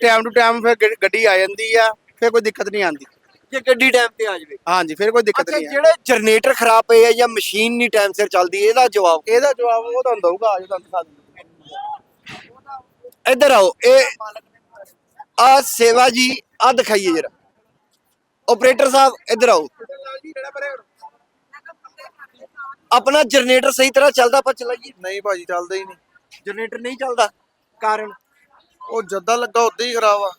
S8: ਟਾਈਮ ਟੂ ਟਾਈਮ ਫਿਰ ਗੱਡੀ- ਗੱਡੀ ਆ ਜਾਂਦੀ ਆ ਫਿਰ ਕੋਈ ਦਿੱਕਤ ਨਹੀਂ ਆਉਂਦੀ।
S1: ਜੇ ਗੱਡੀ ਟਾਈਮ ਤੇ ਆ ਜਾਵੇ।
S8: ਹਾਂ ਜੀ ਫਿਰ ਕੋਈ ਦਿੱਕਤ
S1: ਅੱਛਾ
S8: ਨਹੀਂ ਆ
S1: ਜਿਹੜੇ ਜਨਰੇਟਰ ਖਰਾਬ ਪਏ ਆ ਜਾਂ ਮਸ਼ੀਨ ਨਹੀਂ ਟਾਈਮ ਸਿਰ ਚੱਲਦੀ ਇਹਦਾ ਜਵਾਬ
S8: ਇਹਦਾ ਜਵਾਬ ਉਹ ਤੁਹਾਨੂੰ ਦਊਗਾ ਆਜੋ ਤੁਹਾਨੂੰ ਦਿੰਦਾ।
S1: ਇੱਧਰ ਆਓ ਇਹ ਆ ਸੇਵਾ ਜੀ ਆ ਦਿਖਾਈਏ ਜਰਾ। ਆਪਰੇਟਰ ਸਾਹਿਬ ਇੱਧਰ ਆਓ। ਆਪਣਾ ਜਨਰੇਟਰ ਸਹੀ ਤਰ੍ਹਾਂ ਚੱਲਦਾ ਆਪਾਂ ਚਲਾਈਏ?
S8: ਨਹੀਂ ਭਾਜੀ ਚੱਲਦਾ ਹੀ ਨਹੀਂ।
S1: ਜਨਰੇਟਰ ਨਹੀਂ ਚੱਲਦਾ ਕਾਰਨ?
S8: ਉਹ ਜੱਦਾ ਲੱਗਾ ਉਦਾਂ ਹੀ ਖਰਾਬ ਆ।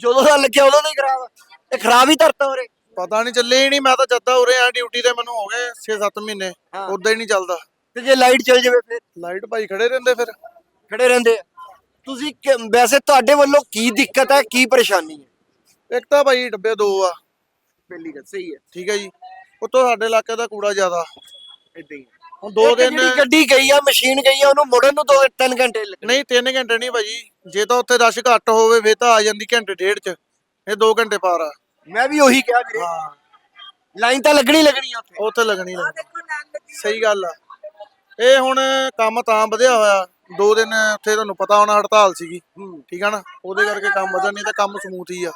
S1: ਜਦੋਂ ਦਾ ਲੱਗਿਆ ਉਦੋਂ ਦਾ ਹੀ ਖਰਾਬ ਆ। ਇਹ ਖਰਾਬ ਹੀ ਧਰਤਾ ਉਰੇ।
S8: ਪਤਾ ਨਹੀਂ ਚੱਲੇ ਹੀ ਨਹੀਂ। ਮੈਂ ਤਾਂ ਜੱਦਾ ਉਰੇ ਆ ਡਿਊਟੀ ਤੇ ਮੈਨੂੰ ਹੋ ਗਏ 6-7 ਮਹੀਨੇ। ਉਦਾਂ ਹੀ ਨਹੀਂ ਚੱਲਦਾ।
S1: ਤੇ ਜੇ ਲਾਈਟ ਚਲ ਜਾਵੇ ਫਿਰ?
S8: ਲਾਈਟ ਭਾਈ ਖੜੇ ਰਹਿੰਦੇ ਫਿਰ।
S1: ਖੜੇ ਰਹਿੰਦੇ ਆ। ਤੁਸੀਂ ਕਿ- ਵੈਸੇ ਤੁਹਾਡੇ ਵੱਲੋਂ ਕੀ ਦਿੱਕਤ ਹੈ ਕੀ ਪਰੇਸ਼ਾਨੀ ਹੈ?
S8: ਇੱਕ ਤਾਂ ਭਾਈ ਡੱਬੇ ਦੋ ਆ।
S1: ਪਹਿਲੀ ਗੱਲ ਸਹੀ ਹੈ।
S8: ਠੀਕ ਹੈ ਜੀ। ਉੱਤੋਂ ਸਾਡੇ ਇਲਾਕੇ ਦਾ ਕੂੜਾ ਜ਼ਿਆਦਾ।
S1: ਇਦਾਂ ਹੀ
S8: ਹੁਣ ਦੋ ਦਿਨ
S1: ਜਿਹੜੀ ਗੱਡੀ ਗਈ ਆ ਮਸ਼ੀਨ ਗਈ ਆ ਉਹਨੂੰ ਮੁੜਨ ਨੂੰ 2-3 ਘੰਟੇ ਲੱਗਣੇ
S8: ਨਹੀਂ 3 ਘੰਟੇ ਨਹੀਂ ਭਾਜੀ। ਜੇ ਤਾਂ ਉੱਥੇ ਰਸ਼ ਘੱਟ ਹੋਵੇ ਫੇਰ ਤਾਂ ਆ ਜਾਂਦੀ ਘੰਟੇ ਡੇਢ ਚ। ਇਹ 2 ਘੰਟੇ ਪਾਰ ਆ।
S1: ਮੈਂ ਵੀ ਉਹੀ ਕਿਹਾ ਵੀਰੇ।
S8: ਹਾਂ।
S1: ਲਾਈਨ ਤਾਂ ਲੱਗਣੀ ਲੱਗਣੀ ਆ ਉੱਥੇ।
S8: ਉੱਥੇ ਲੱਗਣੀ ਲੱਗਣੀ। ਸਹੀ ਗੱਲ ਆ। ਇਹ ਹੁਣ ਕੰਮ ਤਾਂ ਵਧਿਆ ਹੋਇਆ। ਦੋ ਦਿਨ ਉੱਥੇ ਤੁਹਾਨੂੰ ਪਤਾ ਹੋਣਾ ਹੜਤਾਲ ਸੀਗੀ। ਠੀਕ ਆ ਨਾ? ਉਹਦੇ ਕਰਕੇ ਕੰਮ ਵਧਣ ਨਹੀਂ ਤਾਂ ਕੰਮ ਸਮੂਥ ਹੀ ਆ।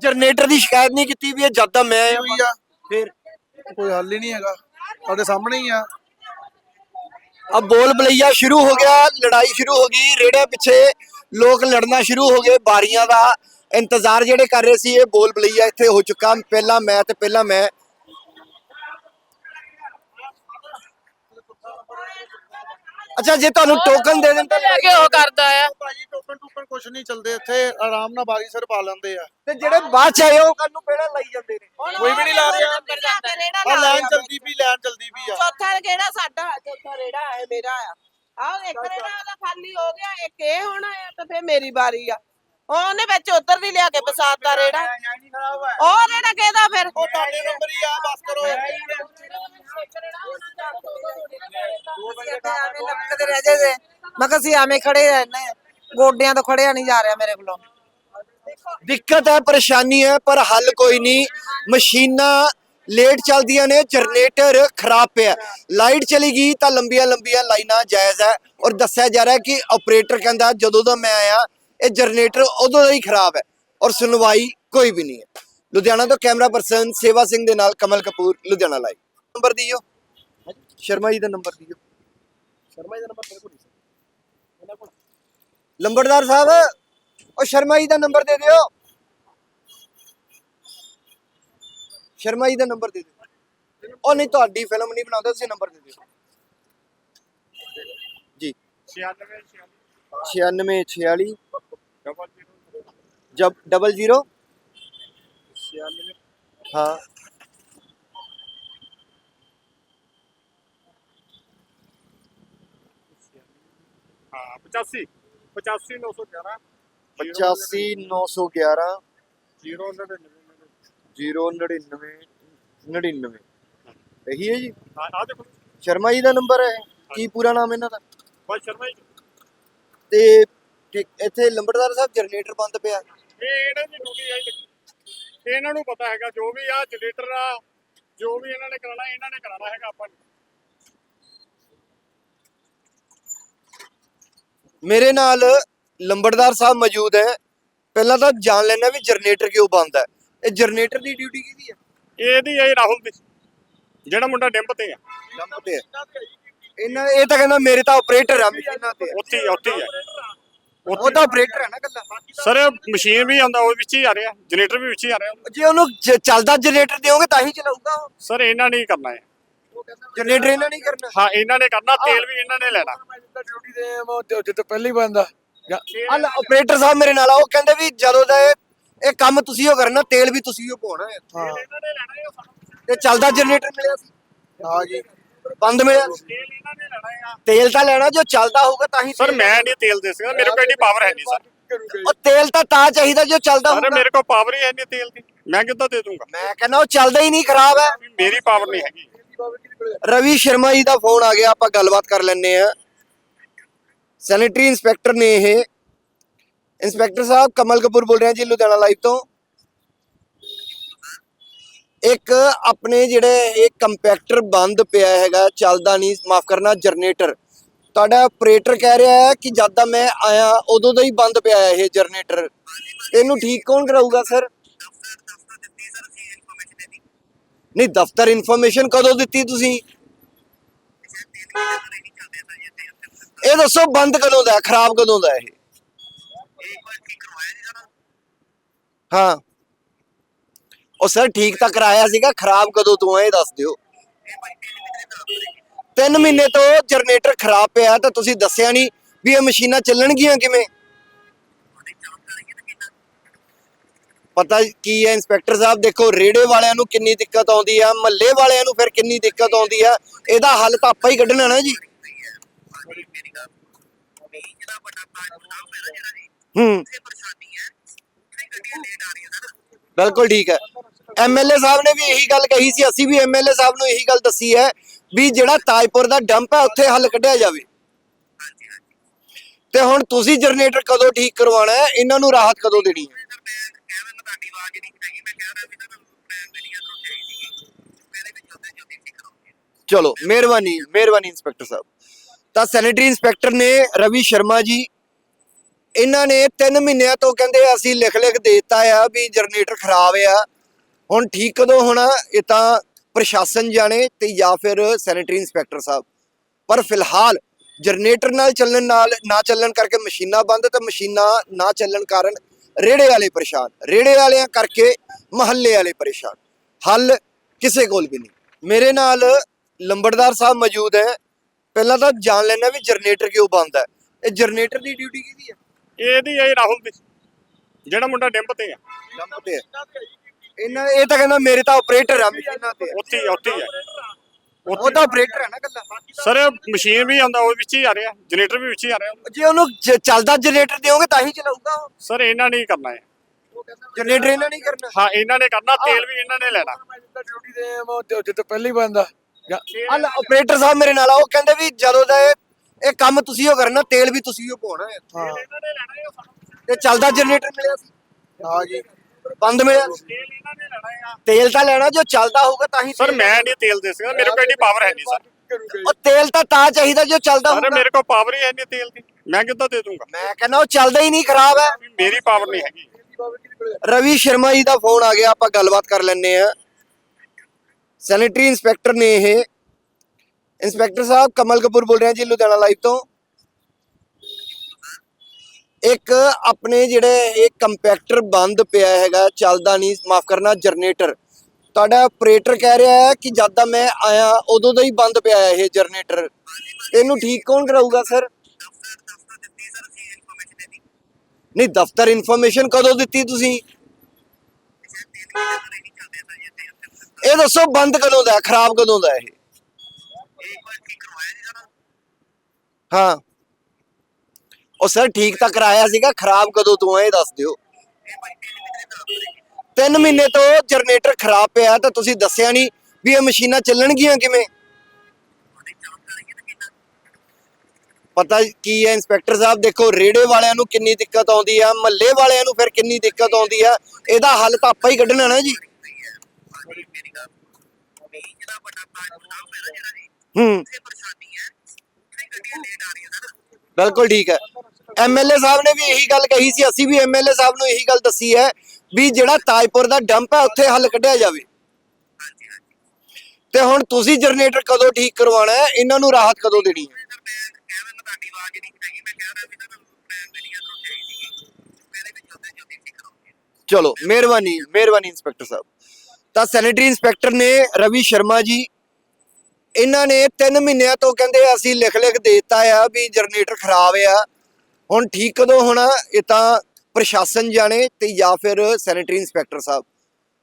S1: ਜਨਰੇਟਰ ਦੀ ਸ਼ਿਕਾਇਤ ਨਹੀਂ ਕੀਤੀ ਵੀ ਇਹ ਜਦ ਦਾ ਮੈਂ
S8: ਹੋਈ ਆ।
S1: ਫਿਰ?
S8: ਕੋਈ ਹੱਲ ਹੀ ਨਹੀਂ ਹੈਗਾ। ਤੁਹਾਡੇ ਸਾਹਮਣੇ ਹੀ ਆ।
S1: ਅਬ ਬੋਲ ਬਲਈਆ ਸ਼ੁਰੂ ਹੋ ਗਿਆ ਲੜਾਈ ਸ਼ੁਰੂ ਹੋ ਗਈ ਰੇੜੇ ਪਿੱਛੇ ਲੋਕ ਲੜਨਾ ਸ਼ੁਰੂ ਹੋ ਗਏ ਬਾਰੀਆਂ ਦਾ ਇੰਤਜ਼ਾਰ ਜਿਹੜੇ ਕਰ ਰਹੇ ਸੀ ਇਹ ਬੋਲ ਬਲਈਆ ਇੱਥੇ ਹੋ ਚੁੱਕਾ। ਪਹਿਲਾਂ ਮੈਂ ਤੇ ਪਹਿਲਾਂ ਮੈਂ ਅੱਛਾ ਜੇ ਤੁਹਾਨੂੰ ਟੋਕਨ ਦੇ ਦਿੰਦਾ
S5: ਲੈ ਕੇ ਉਹ ਕਰਦਾ ਆ।
S8: ਭਾਜੀ ਟੋਕਨ ਟੋਕਨ ਕੁਝ ਨਹੀਂ ਚੱਲਦੇ ਇੱਥੇ ਆਰਾਮ ਨਾਲ ਬਾਰੀ ਸਰ ਪਾ ਲੈਂਦੇ ਆ।
S1: ਤੇ ਜਿਹੜੇ ਬਾਅਦ ਚ ਆਏ ਉਹ ਕੱਲ ਨੂੰ ਪਹਿਲਾਂ ਲਾਈ ਜਾਂਦੇ ਨੇ?
S8: ਕੋਈ ਵੀ ਨਹੀਂ ਲਾ ਰਿਹਾ। ਆ ਲਾਈਨ ਚਲਦੀ ਵੀ ਲਾਈਨ ਚਲਦੀ ਵੀ ਆ।
S2: ਚੌਥਾ ਕਿਹੜਾ ਸਾਡਾ? ਚੌਥਾ ਰੇੜਾ ਹੈ ਮੇਰਾ ਆ। ਆਹ ਇੱਕ ਰੇੜਾ ਉਹਦਾ ਖਾਲੀ ਹੋ ਗਿਆ ਇੱਕ ਇਹ ਹੋਣਾ ਆ ਤਾਂ ਫੇਰ ਮੇਰੀ ਵਾਰੀ ਆ। ਉਹਨੇ ਵਿੱਚ ਉਧਰ ਦੀ ਲਿਆ ਕੇ ਬਸਾਤਾ ਰੇੜਾ। ਉਹ ਰੇੜਾ ਕਿਹਦਾ ਫਿਰ?
S8: ਉਹ ਤੁਹਾਡੇ ਨੰਬਰ ਹੀ ਆ ਬਸ ਕਰੋ।
S7: ਕਦੇ ਰਹਿ ਜੇ ਮੈਂ ਕਿਹਾ ਅਸੀਂ ਐਵੇਂ ਖੜੇ ਰਹਿਣਾ ਗੋਡਿਆਂ ਤੋਂ ਖੜਿਆ ਨਹੀਂ ਜਾ ਰਿਹਾ ਮੇਰੇ ਕੋਲੋਂ।
S1: ਦਿੱਕਤ ਹੈ ਪਰੇਸ਼ਾਨੀ ਹੈ ਪਰ ਹੱਲ ਕੋਈ ਨਹੀਂ। ਮਸ਼ੀਨਾਂ ਲੇਟ ਚੱਲਦੀਆਂ ਨੇ ਜਨਰੇਟਰ ਖਰਾਬ ਪਿਆ ਲਾਈਟ ਚਲੀ ਗਈ ਤਾਂ ਲੰਬੀਆਂ ਲੰਬੀਆਂ ਲਾਈਨਾਂ ਜਾਇਜ਼ ਹੈ। ਔਰ ਦੱਸਿਆ ਜਾ ਰਿਹਾ ਕਿ ਆਪਰੇਟਰ ਕਹਿੰਦਾ ਜਦੋਂ ਦਾ ਮੈਂ ਆਇਆ ਇਹ ਜਨਰੇਟਰ ਉਦੋਂ ਦਾ ਹੀ ਖਰਾਬ ਹੈ ਔਰ ਸੁਣਵਾਈ ਕੋਈ ਵੀ ਨਹੀਂ ਹੈ। ਲੁਧਿਆਣਾ ਤੋਂ ਕੈਮਰਾ ਪਰਸਨ ਸੇਵਾ ਸਿੰਘ ਦੇ ਨਾਲ ਕਮਲ ਕਪੂਰ ਲੁਧਿਆਣਾ ਲਾਈਵ ਨੰਬਰ ਦਿਓ। ਸ਼ਰਮਾ ਜੀ ਦਾ ਨੰਬਰ ਦਿਓ। ਸ਼ਰਮਾ ਜੀ ਦਾ ਨੰਬਰ ਬਿਲਕੁਲ ਨਹੀਂ ਲੰਬੜਦਾਰ ਸਾਹਿਬ ਉਹ ਸ਼ਰਮਾ ਜੀ ਦਾ ਨੰਬਰ ਦੇ ਦਿਓ। ਸ਼ਰਮਾ ਜੀ ਦਾ ਨੰਬਰ ਦੇ ਦਿਓ। ਉਹ ਨਹੀਂ ਤੁਹਾਡੀ ਫਿਲਮ ਨਹੀਂ ਬਣਾਉਂਦੇ ਤੁਸੀਂ ਨੰਬਰ ਦੇ ਦਿਓ। ਜੀ।
S4: 96
S1: 96 46 ਜਬ ਡਬਲ ਜ਼ੀਰੋ ਹਾਂ।
S4: ਹਾਂ 85 85 911
S1: 85 911
S4: 099
S1: 099 99 ਇਹੀ ਹੈ ਜੀ?
S4: ਹਾਂ ਆ ਦੇਖੋ।
S1: ਸ਼ਰਮਾ ਜੀ ਦਾ ਨੰਬਰ ਹੈ। ਕੀ ਪੂਰਾ ਨਾਮ ਇਹਨਾਂ ਦਾ?
S4: ਬਾਈ ਸ਼ਰਮਾ ਜੀ।
S1: ਤੇ ਠੀਕ- ਇੱਥੇ ਲੰਬੜਦਾਰ ਸਾਹਿਬ ਜਨਰੇਟਰ ਬੰਦ ਪਿਆ।
S4: ਇਹ ਇਹਨਾਂ ਦੀ ਡਿਊਟੀ ਹੈ ਜੀ। ਇਹਨਾਂ ਨੂੰ ਪਤਾ ਹੈਗਾ ਜੋ ਵੀ ਆ ਜਨਰੇਟਰ ਆ ਜੋ ਵੀ ਇਹਨਾਂ ਨੇ ਕਰਾਣਾ ਇਹਨਾਂ ਨੇ ਕਰਾਣਾ ਹੈਗਾ ਆਪਾਂ ਨੇ।
S1: ਮੇਰੇ ਨਾਲ ਲੰਬੜਦਾਰ ਸਾਹਿਬ ਮੌਜੂਦ ਹੈ। ਪਹਿਲਾਂ ਤਾਂ ਜਾਣ ਲੈਣਾ ਵੀ ਜਨਰੇਟਰ ਕਿਉਂ ਬੰਦ ਹੈ। ਇਹ ਜਨਰੇਟਰ ਦੀ ਡਿਊਟੀ ਕਿਹਦੀ ਹੈ?
S4: ਇਹਦੀ ਹੈ ਰਾਹੁਲ ਦੀ। ਜਿਹੜਾ ਮੁੰਡਾ ਡਿੰਪ ਤੇ ਆ।
S1: ਡੰਪ ਤੇ ਹੈ। ਇਹਨਾਂ ਇਹ ਤਾਂ ਕਹਿੰਦਾ ਮੇਰੇ ਤਾਂ ਆਪਰੇਟਰ ਆ ਮਸ਼ੀਨਾਂ ਤੇ
S4: ਉੱਥੇ ਹੀ ਉੱਥੇ ਹੀ ਹੈ
S1: ਉਹ ਤਾਂ ਆਪਰੇਟਰ ਹੈ ਨਾ ਕੱਲਾ
S4: ਸਰ ਮਸ਼ੀਨ ਵੀ ਆਉਂਦਾ ਉਹ ਵਿੱਚ ਹੀ ਆ ਰਿਹਾ ਜਨਰੇਟਰ ਵੀ ਵਿੱਚ ਹੀ ਆ ਰਿਹਾ।
S1: ਜੇ ਉਹਨੂੰ ਜ- ਚੱਲਦਾ ਜਨਰੇਟਰ ਦਿਓਗੇ ਤਾਂ ਹੀ ਚਲਾਊਗਾ ਉਹ?
S4: ਸਰ ਇਹਨਾਂ ਨੇ ਹੀ ਕਰਨਾ ਹੈ।
S1: ਜਨਰੇਟਰ ਇਹਨਾਂ ਨਹੀਂ ਕਰਨਾ
S4: ਹਾਂ? ਇਹਨਾਂ ਨੇ ਕਰਨਾ ਤੇਲ ਵੀ ਇਹਨਾਂ ਨੇ ਲੈਣਾ।
S8: ਡਿਊਟੀ ਜਿੱਥੇ ਪਹਿਲੀ ਬੰਦਾ
S1: ਹਲ ਆਪਰੇਟਰ ਸਾਹਿਬ ਮੇਰੇ ਨਾਲ ਆ ਉਹ ਕਹਿੰਦੇ ਵੀ ਜਦੋਂ ਦਾ ਇਹ ਇਹ ਕੰਮ ਤੁਸੀਂ ਉਹ ਕਰਨਾ ਤੇਲ ਵੀ ਤੁਸੀਂ ਉਹ ਪਾਉਣਾ ਹੈ।
S8: ਹਾਂ।
S4: ਇਹਨਾਂ ਨੇ ਲੈਣਾ ਹੈ ਸਾਨੂੰ
S1: ਤੇ ਚੱਲਦਾ ਜਨਰੇਟਰ ਮਿਲਿਆ ਸੀ।
S8: ਹਾਂ ਜੀ।
S1: ਬੰਦ ਮਿਲਿਆ।
S4: ਤੇਲ
S1: ਤਾਂ ਲੈਣਾ ਜੋ ਚੱਲਦਾ ਹੋਊਗਾ ਤਾਂ ਹੀ
S4: ਸਰ ਮੈਂ ਨਹੀਂ ਤੇਲ ਦੇ ਸਕਦਾ ਮੇਰੇ ਕੋਲ ਐਡੀ ਪਾਵਰ ਹੈ ਨਹੀਂ ਸਰ।
S1: ਉਹ ਤੇਲ ਤਾਂ ਤਾਂ ਚਾਹੀਦਾ ਜੋ ਚੱਲਦਾ
S4: ਸਰ
S1: ਹੋਊਗਾ।
S4: ਮੇਰੇ ਕੋਲ ਪਾਵਰ ਹੀ ਹੈ ਨਹੀਂ ਤੇਲ ਦੀ। ਮੈਂ ਕਿੱਦਾਂ ਦੇ ਦੂੰਗਾ?
S1: ਮੈਂ ਕਹਿੰਦਾ ਉਹ ਚੱਲਦਾ ਹੀ ਨਹੀਂ ਖਰਾਬ ਹੈ।
S4: ਮੇਰੀ ਪਾਵਰ ਨਹੀਂ ਹੈਗੀ।
S1: ਰਵੀ ਸ਼ਰਮਾ ਜੀ ਦਾ ਫੋਨ ਆ ਗਿਆ ਆਪਾਂ ਗੱਲਬਾਤ ਕਰ ਲੈਣੇ ਆ ਸੈਨੇਟਰੀ ਇੰਸਪੈਕਟਰ ਨੇ ਇਹ। ਇੰਸਪੈਕਟਰ ਸਾਹਿਬ ਕਮਲ ਕਪੂਰ ਬੋਲ ਰਿਹਾ ਜੀ ਲੁਧਿਆਣਾ ਲਾਈਵ ਤੋਂ। ਇੱਕ ਆਪਣੇ ਜਿਹੜੇ ਇਹ ਕੰਪੈਕਟਰ ਬੰਦ ਪਿਆ ਹੈਗਾ, ਚੱਲਦਾ ਨਹੀਂ, ਮਾਫ ਕਰਨਾ, ਜਨਰੇਟਰ। ਤੁਹਾਡਾ ਆਪਰੇਟਰ ਕਹਿ ਰਿਹਾ ਹੈ ਕਿ ਜਦ ਦਾ ਮੈਂ ਆਇਆ, ਉਦੋਂ ਦਾ ਹੀ ਬੰਦ ਪਿਆ ਹੈ ਇਹ ਜਨਰੇਟਰ। ਇਹਨੂੰ ਠੀਕ ਕੌਣ ਕਰਾਊਗਾ, ਸਰ? ਨਹੀਂ, ਦਫ਼ਤਰ ਇਨਫੋਰਮੇਸ਼ਨ ਕਦੋਂ ਦਿੱਤੀ ਤੁਸੀਂ? ਇਹ ਦੱਸੋ, ਬੰਦ ਕਦੋਂ ਦਾ ਖਰਾਬ ਕਦੋਂ ਦਾ ਇਹ? ਹਾਂ। ਉਹ ਸਰ ਠੀਕ ਤਾਂ ਕਰਾਇਆ ਸੀਗਾ, ਖਰਾਬ ਕਦੋਂ ਤੋਂ ਹੈ ਇਹ ਦੱਸ ਦਿਓ। ਤਿੰਨ ਮਹੀਨੇ ਤੋਂ ਜਨਰੇਟਰ ਖਰਾਬ ਪਿਆ, ਤਾਂ ਤੁਸੀਂ ਦੱਸਿਆ ਨਹੀਂ ਵੀ ਇਹ ਮਸ਼ੀਨਾਂ ਚੱਲਣਗੀਆਂ ਕਿਵੇਂ? ਪਤਾ ਕੀ ਹੈ, ਇੰਸਪੈਕਟਰ ਸਾਹਿਬ, ਦੇਖੋ, ਰੇੜੇ ਵਾਲਿਆਂ ਨੂੰ ਕਿੰਨੀ ਦਿੱਕਤ ਆਉਂਦੀ ਆ ਮੱਲੇ ਵਾਲਿਆਂ ਨੂੰ ਫਿਰ ਕਿੰਨੀ ਦਿੱਕਤ ਆਉਂਦੀ ਆ, ਇਹਦਾ ਹੱਲ ਤਾਂ ਆਪਾਂ ਹੀ ਕੱਢਣਾ ਨਾ ਜੀ। ਹੂੰ। ਬਿਲਕੁਲ ਠੀਕ ਹੈ। ਐਮਐਲਏ ਸਾਹਿਬ ਨੇ ਵੀ ਇਹੀ ਗੱਲ ਕਹੀ ਸੀ, ਅਸੀਂ ਵੀ ਐਮਐਲਏ ਸਾਹਿਬ ਨੂੰ ਇਹੀ ਗੱਲ ਦੱਸੀ ਹੈ ਵੀ ਜਿਹੜਾ ਤਾਜਪੁਰ ਦਾ ਡੰਪ ਹੈ, ਉੱਥੇ ਹੱਲ ਕੱਢਿਆ ਜਾਵੇ। ਤੇ ਹੁਣ ਤੁਸੀਂ ਜਨਰੇਟਰ ਕਦੋਂ ਠੀਕ ਕਰਵਾਉਣਾ ਹੈ? ਇਹਨਾਂ ਨੂੰ ਰਾਹਤ ਕਦੋਂ ਦੇਣੀ ਹੈ? ਚਲੋ, ਮਿਹਰਬਾਨੀ ਮਿਹਰਬਾਨੀ ਇੰਸਪੈਕਟਰ ਸਾਹਿਬ। ਤਾਂ ਸੈਨੇਟਰੀ ਇੰਸਪੈਕਟਰ ਨੇ ਰਵੀ ਸ਼ਰਮਾ ਜੀ, ਇਹਨਾਂ ਨੇ 3 ਮਹੀਨਿਆਂ ਤੋਂ ਕਹਿੰਦੇ ਅਸੀਂ ਲਿਖ ਲਿਖ ਦੇਤਾ ਆ ਵੀ ਜਨਰੇਟਰ ਖਰਾਬ ਆ। ਹੁਣ ਠੀਕ ਕਦੋਂ ਹੋਣਾ ਇਹ ਤਾਂ ਪ੍ਰਸ਼ਾਸਨ ਜਾਣੇ ਤੇ ਜਾਂ ਫਿਰ ਸੈਨੇਟਰੀ ਇੰਸਪੈਕਟਰ ਸਾਹਿਬ। ਪਰ ਫਿਲਹਾਲ ਜਨਰੇਟਰ ਨਾਲ ਚੱਲਣ ਨਾਲ ਨਾ ਚੱਲਣ ਕਰਕੇ ਮਸ਼ੀਨਾਂ ਬੰਦ ਤੇ ਮਸ਼ੀਨਾਂ ਨਾ ਚੱਲਣ ਕਾਰਨ ਰੇੜੇ ਵਾਲੇ ਪਰੇਸ਼ਾਨ। ਰੇੜੇ ਵਾਲਿਆਂ ਕਰਕੇ ਮਹੱਲੇ ਵਾਲੇ ਪਰੇਸ਼ਾਨ। ਹੱਲ ਕਿਸੇ ਕੋਲ ਵੀ ਨਹੀਂ। ਮੇਰੇ ਨਾਲ ਲੰਬੜਦਾਰ ਸਾਹਿਬ ਮੌਜੂਦ ਹੈ। ਪਹਿਲਾਂ ਤਾਂ ਜਾਣ ਲੈਣਾ ਵੀ ਜਨਰੇਟਰ ਕਿਉਂ ਬੰਦ ਹੈ। ਇਹ ਜਨਰੇਟਰ ਦੀ ਡਿਊਟੀ ਕਿਹਦੀ ਹੈ?
S4: ਇਹਦੀ ਹੈ ਰਾਹੁਲ ਦੀ। ਜਿਹੜਾ ਮੁੰਡਾ ਡਿੰਪ ਤੇ ਆ।
S1: ਡੰਪ ਤੇ ਹੈ। ਇਹਨਾਂ ਇਹ ਤਾਂ ਕਹਿੰਦਾ ਮੇਰੇ ਤਾਂ ਆਪਰੇਟਰ ਆ ਮਸ਼ੀਨਾਂ ਤੇ
S4: ਉੱਥੇ ਹੀ ਉੱਥੇ ਹੀ ਹੈ
S1: ਉਹ ਤਾਂ ਆਪਰੇਟਰ ਹੈ ਨਾ ਕੱਲਾ
S4: ਸਰ ਮਸ਼ੀਨ ਵੀ ਆਉਂਦਾ ਉਹ ਵਿੱਚ ਹੀ ਆ ਰਿਹਾ ਜਨਰੇਟਰ ਵੀ ਵਿੱਚ ਹੀ ਆ ਰਿਹਾ।
S1: ਜੇ ਉਹਨੂੰ ਜ- ਚੱਲਦਾ ਜਨਰੇਟਰ ਦਿਓਗੇ ਤਾਂ ਹੀ ਚਲਾਊਗਾ ਉਹ।
S4: ਸਰ ਇਹਨਾਂ ਨੇ ਹੀ ਕਰਨਾ ਹੈ।
S1: ਜਨਰੇਟਰ ਇਹਨਾਂ ਨਹੀਂ ਕਰਨਾ।
S4: ਹਾਂ ਇਹਨਾਂ ਨੇ ਕਰਨਾ ਤੇਲ ਵੀ ਇਹਨਾਂ ਨੇ ਲੈਣਾ।
S8: ਡਿਊਟੀ ਜਿੱਥੇ ਪਹਿਲੀ ਬੰਦਾ
S1: ਹਲ ਆਪਰੇਟਰ ਸਾਹਿਬ ਮੇਰੇ ਨਾਲ ਆ ਉਹ ਕਹਿੰਦੇ ਵੀ ਜਦੋਂ ਦਾ ਇਹ ਇਹ ਕੰਮ ਤੁਸੀਂ ਉਹ ਕਰਨਾ ਤੇਲ ਵੀ ਤੁਸੀਂ ਉਹ ਪਾਉਣਾ ਹੈ।
S4: ਇਹਨਾਂ ਨੇ ਲੈਣਾ ਹੈ।
S1: ਤੇ ਚੱਲਦਾ ਜਨਰੇਟਰ ਮਿਲਿਆ ਸੀ।
S8: ਹਾਂ ਜੀ।
S1: ਬੰਦ ਮਿਲਿਆ।
S4: ਤੇਲ
S1: ਤਾਂ ਲੈਣਾ ਜੋ ਚੱਲਦਾ ਹੋਊਗਾ ਤਾਂ ਹੀ
S4: ਸਰ ਮੈਂ ਨਹੀਂ ਤੇਲ ਦੇ ਸਕਦਾ ਮੇਰੇ ਕੋਲ ਐਡੀ ਪਾਵਰ ਹੈ ਨਹੀਂ ਸਰ।
S1: ਉਹ ਤੇਲ ਤਾਂ ਤਾਂ ਚਾਹੀਦਾ ਜੋ ਚੱਲਦਾ
S4: ਸਰ
S1: ਹੋਊਗਾ।
S4: ਮੇਰੇ ਕੋਲ ਪਾਵਰ ਹੀ ਹੈ ਨਹੀਂ ਤੇਲ ਦੀ। ਮੈਂ ਕਿੱਦਾਂ ਦੇ ਦੂੰਗਾ?
S1: ਮੈਂ ਕਹਿੰਦਾ ਉਹ ਚੱਲਦਾ ਹੀ ਨਹੀਂ ਖਰਾਬ ਹੈ।
S4: ਮੇਰੀ ਪਾਵਰ ਨਹੀਂ ਹੈਗੀ।
S1: ਰਵੀ ਸ਼ਰਮਾ ਜੀ ਦਾ ਫੋਨ ਆ ਗਿਆ ਆਪਾਂ ਗੱਲਬਾਤ ਕਰ ਲੈਣੇ ਆ ਸੈਨੇਟਰੀ ਇੰਸਪੈਕਟਰ ਨੇ ਇਹ। ਇੰਸਪੈਕਟਰ ਸਾਹਿਬ ਕਮਲ ਕਪੂਰ ਬੋਲ ਰਿਹਾ ਜੀ ਲੁਧਿਆਣਾ ਲਾਈਵ ਤੋਂ। ਇੱਕ ਆਪਣੇ ਜਿਹੜੇ ਇਹ ਕੰਪੈਕਟਰ ਬੰਦ ਪਿਆ ਹੈਗਾ, ਚੱਲਦਾ ਨਹੀਂ, ਮਾਫ ਕਰਨਾ, ਜਨਰੇਟਰ। ਤੁਹਾਡਾ ਆਪਰੇਟਰ ਕਹਿ ਰਿਹਾ ਹੈ ਕਿ ਜਦ ਦਾ ਮੈਂ ਆਇਆ, ਉਦੋਂ ਦਾ ਹੀ ਬੰਦ ਪਿਆ ਹੈ ਇਹ ਜਨਰੇਟਰ। ਇਹਨੂੰ ਠੀਕ ਕੌਣ ਕਰਾਊਗਾ, ਸਰ? ਨਹੀਂ, ਦਫ਼ਤਰ ਇਨਫੋਰਮੇਸ਼ਨ ਕਦੋਂ ਦਿੱਤੀ ਤੁਸੀਂ? ਇਹ ਦੱਸੋ, ਬੰਦ ਕਦੋਂ ਦਾ ਖਰਾਬ ਕਦੋਂ ਦਾ ਇਹ? ਹਾਂ। ਉਹ ਸਰ ਠੀਕ ਤਾਂ ਕਰਾਇਆ ਸੀਗਾ, ਖਰਾਬ ਕਦੋਂ ਤੋਂ ਹੈ ਇਹ ਦੱਸ ਦਿਓ। ਤਿੰਨ ਮਹੀਨੇ ਤੋਂ ਜਨਰੇਟਰ ਖਰਾਬ ਪਿਆ, ਤਾਂ ਤੁਸੀਂ ਦੱਸਿਆ ਨਹੀਂ ਵੀ ਇਹ ਮਸ਼ੀਨਾਂ ਚੱਲਣਗੀਆਂ ਕਿਵੇਂ? ਪਤਾ ਕੀ ਹੈ, ਇੰਸਪੈਕਟਰ ਸਾਹਿਬ, ਦੇਖੋ, ਰੇੜੇ ਵਾਲਿਆਂ ਨੂੰ ਕਿੰਨੀ ਦਿੱਕਤ ਆਉਂਦੀ ਆ ਮੱਲੇ ਵਾਲਿਆਂ ਨੂੰ ਫਿਰ ਕਿੰਨੀ ਦਿੱਕਤ ਆਉਂਦੀ ਆ, ਇਹਦਾ ਹੱਲ ਤਾਂ ਆਪਾਂ ਹੀ ਕੱਢਣਾ ਨਾ ਜੀ। ਹੂੰ। ਬਿਲਕੁਲ ਠੀਕ ਹੈ। ਐਮਐਲਏ ਸਾਹਿਬ ਨੇ ਵੀ ਇਹੀ ਗੱਲ ਕਹੀ ਸੀ, ਅਸੀਂ ਵੀ ਐਮਐਲਏ ਸਾਹਿਬ ਨੂੰ ਇਹੀ ਗੱਲ ਦੱਸੀ ਹੈ ਵੀ ਜਿਹੜਾ ਤਾਜਪੁਰ ਦਾ ਡੰਪ ਹੈ, ਉੱਥੇ ਹੱਲ ਕੱਢਿਆ ਜਾਵੇ। ਤੇ ਹੁਣ ਤੁਸੀਂ ਜਨਰੇਟਰ ਕਦੋਂ ਠੀਕ ਕਰਵਾਉਣਾ ਹੈ? ਇਹਨਾਂ ਨੂੰ ਰਾਹਤ ਕਦੋਂ ਦੇਣੀ ਹੈ? ਚਲੋ, ਮਿਹਰਬਾਨੀ ਮਿਹਰਬਾਨੀ ਇੰਸਪੈਕਟਰ ਸਾਹਿਬ। ਤਾਂ ਸੈਨੇਟਰੀ ਇੰਸਪੈਕਟਰ ਨੇ ਰਵੀ ਸ਼ਰਮਾ ਜੀ, ਇਹਨਾਂ ਨੇ 3 ਮਹੀਨਿਆਂ ਤੋਂ ਕਹਿੰਦੇ ਅਸੀਂ ਲਿਖ ਲਿਖ ਦੇਤਾ ਆ ਵੀ ਜਨਰੇਟਰ ਖਰਾਬ ਆ। ਹੁਣ ਠੀਕ ਕਦੋਂ ਹੋਣਾ, ਇਹ ਤਾਂ ਪ੍ਰਸ਼ਾਸਨ ਜਾਣੇ ਤੇ ਜਾਂ ਫਿਰ ਸੈਨੇਟਰੀ ਇੰਸਪੈਕਟਰ ਸਾਹਿਬ।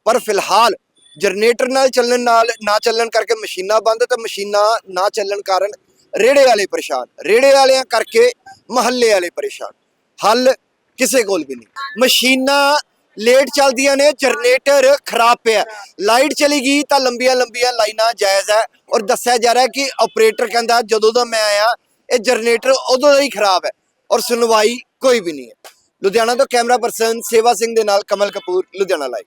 S1: ਪਰ ਫਿਲਹਾਲ ਜਨਰੇਟਰ ਨਾਲ ਚੱਲਣ ਨਾਲ, ਨਾ ਚੱਲਣ ਕਰਕੇ ਮਸ਼ੀਨਾਂ ਬੰਦ ਤੇ ਮਸ਼ੀਨਾਂ ਨਾ ਚੱਲਣ ਕਾਰਨ ਰੇੜੇ ਵਾਲੇ ਪਰੇਸ਼ਾਨ। ਰੇੜੇ ਵਾਲਿਆਂ ਕਰਕੇ ਮਹੱਲੇ ਵਾਲੇ ਪਰੇਸ਼ਾਨ। ਹੱਲ ਕਿਸੇ ਕੋਲ ਵੀ ਨਹੀਂ। ਮਸ਼ੀਨਾਂ ਲੇਟ ਚੱਲਦੀਆਂ ਨੇ, ਜਨਰੇਟਰ ਖਰਾਬ ਪਿਆ। ਲਾਈਟ ਚਲੀ ਗਈ ਤਾਂ ਲੰਬੀਆਂ ਲੰਬੀਆਂ ਲਾਈਨਾਂ ਜਾਇਜ਼ ਹੈ ਔਰ ਦੱਸਿਆ ਜਾ ਰਿਹਾ ਕਿ ਆਪਰੇਟਰ ਕਹਿੰਦਾ ਜਦੋਂ ਦਾ ਮੈਂ ਆਇਆ, ਇਹ ਜਨਰੇਟਰ ਉਦੋਂ ਦਾ ਹੀ ਖਰਾਬ ਹੈ। ਔਰ ਸੁਣਵਾਈ ਕੋਈ ਵੀ ਨਹੀਂ ਹੈ। ਲੁਧਿਆਣਾ ਤੋਂ ਕੈਮਰਾ ਪਰਸਨ ਸੇਵਾ ਸਿੰਘ ਦੇ ਨਾਲ ਕਮਲ ਕਪੂਰ, ਲੁਧਿਆਣਾ ਲਾਈਵ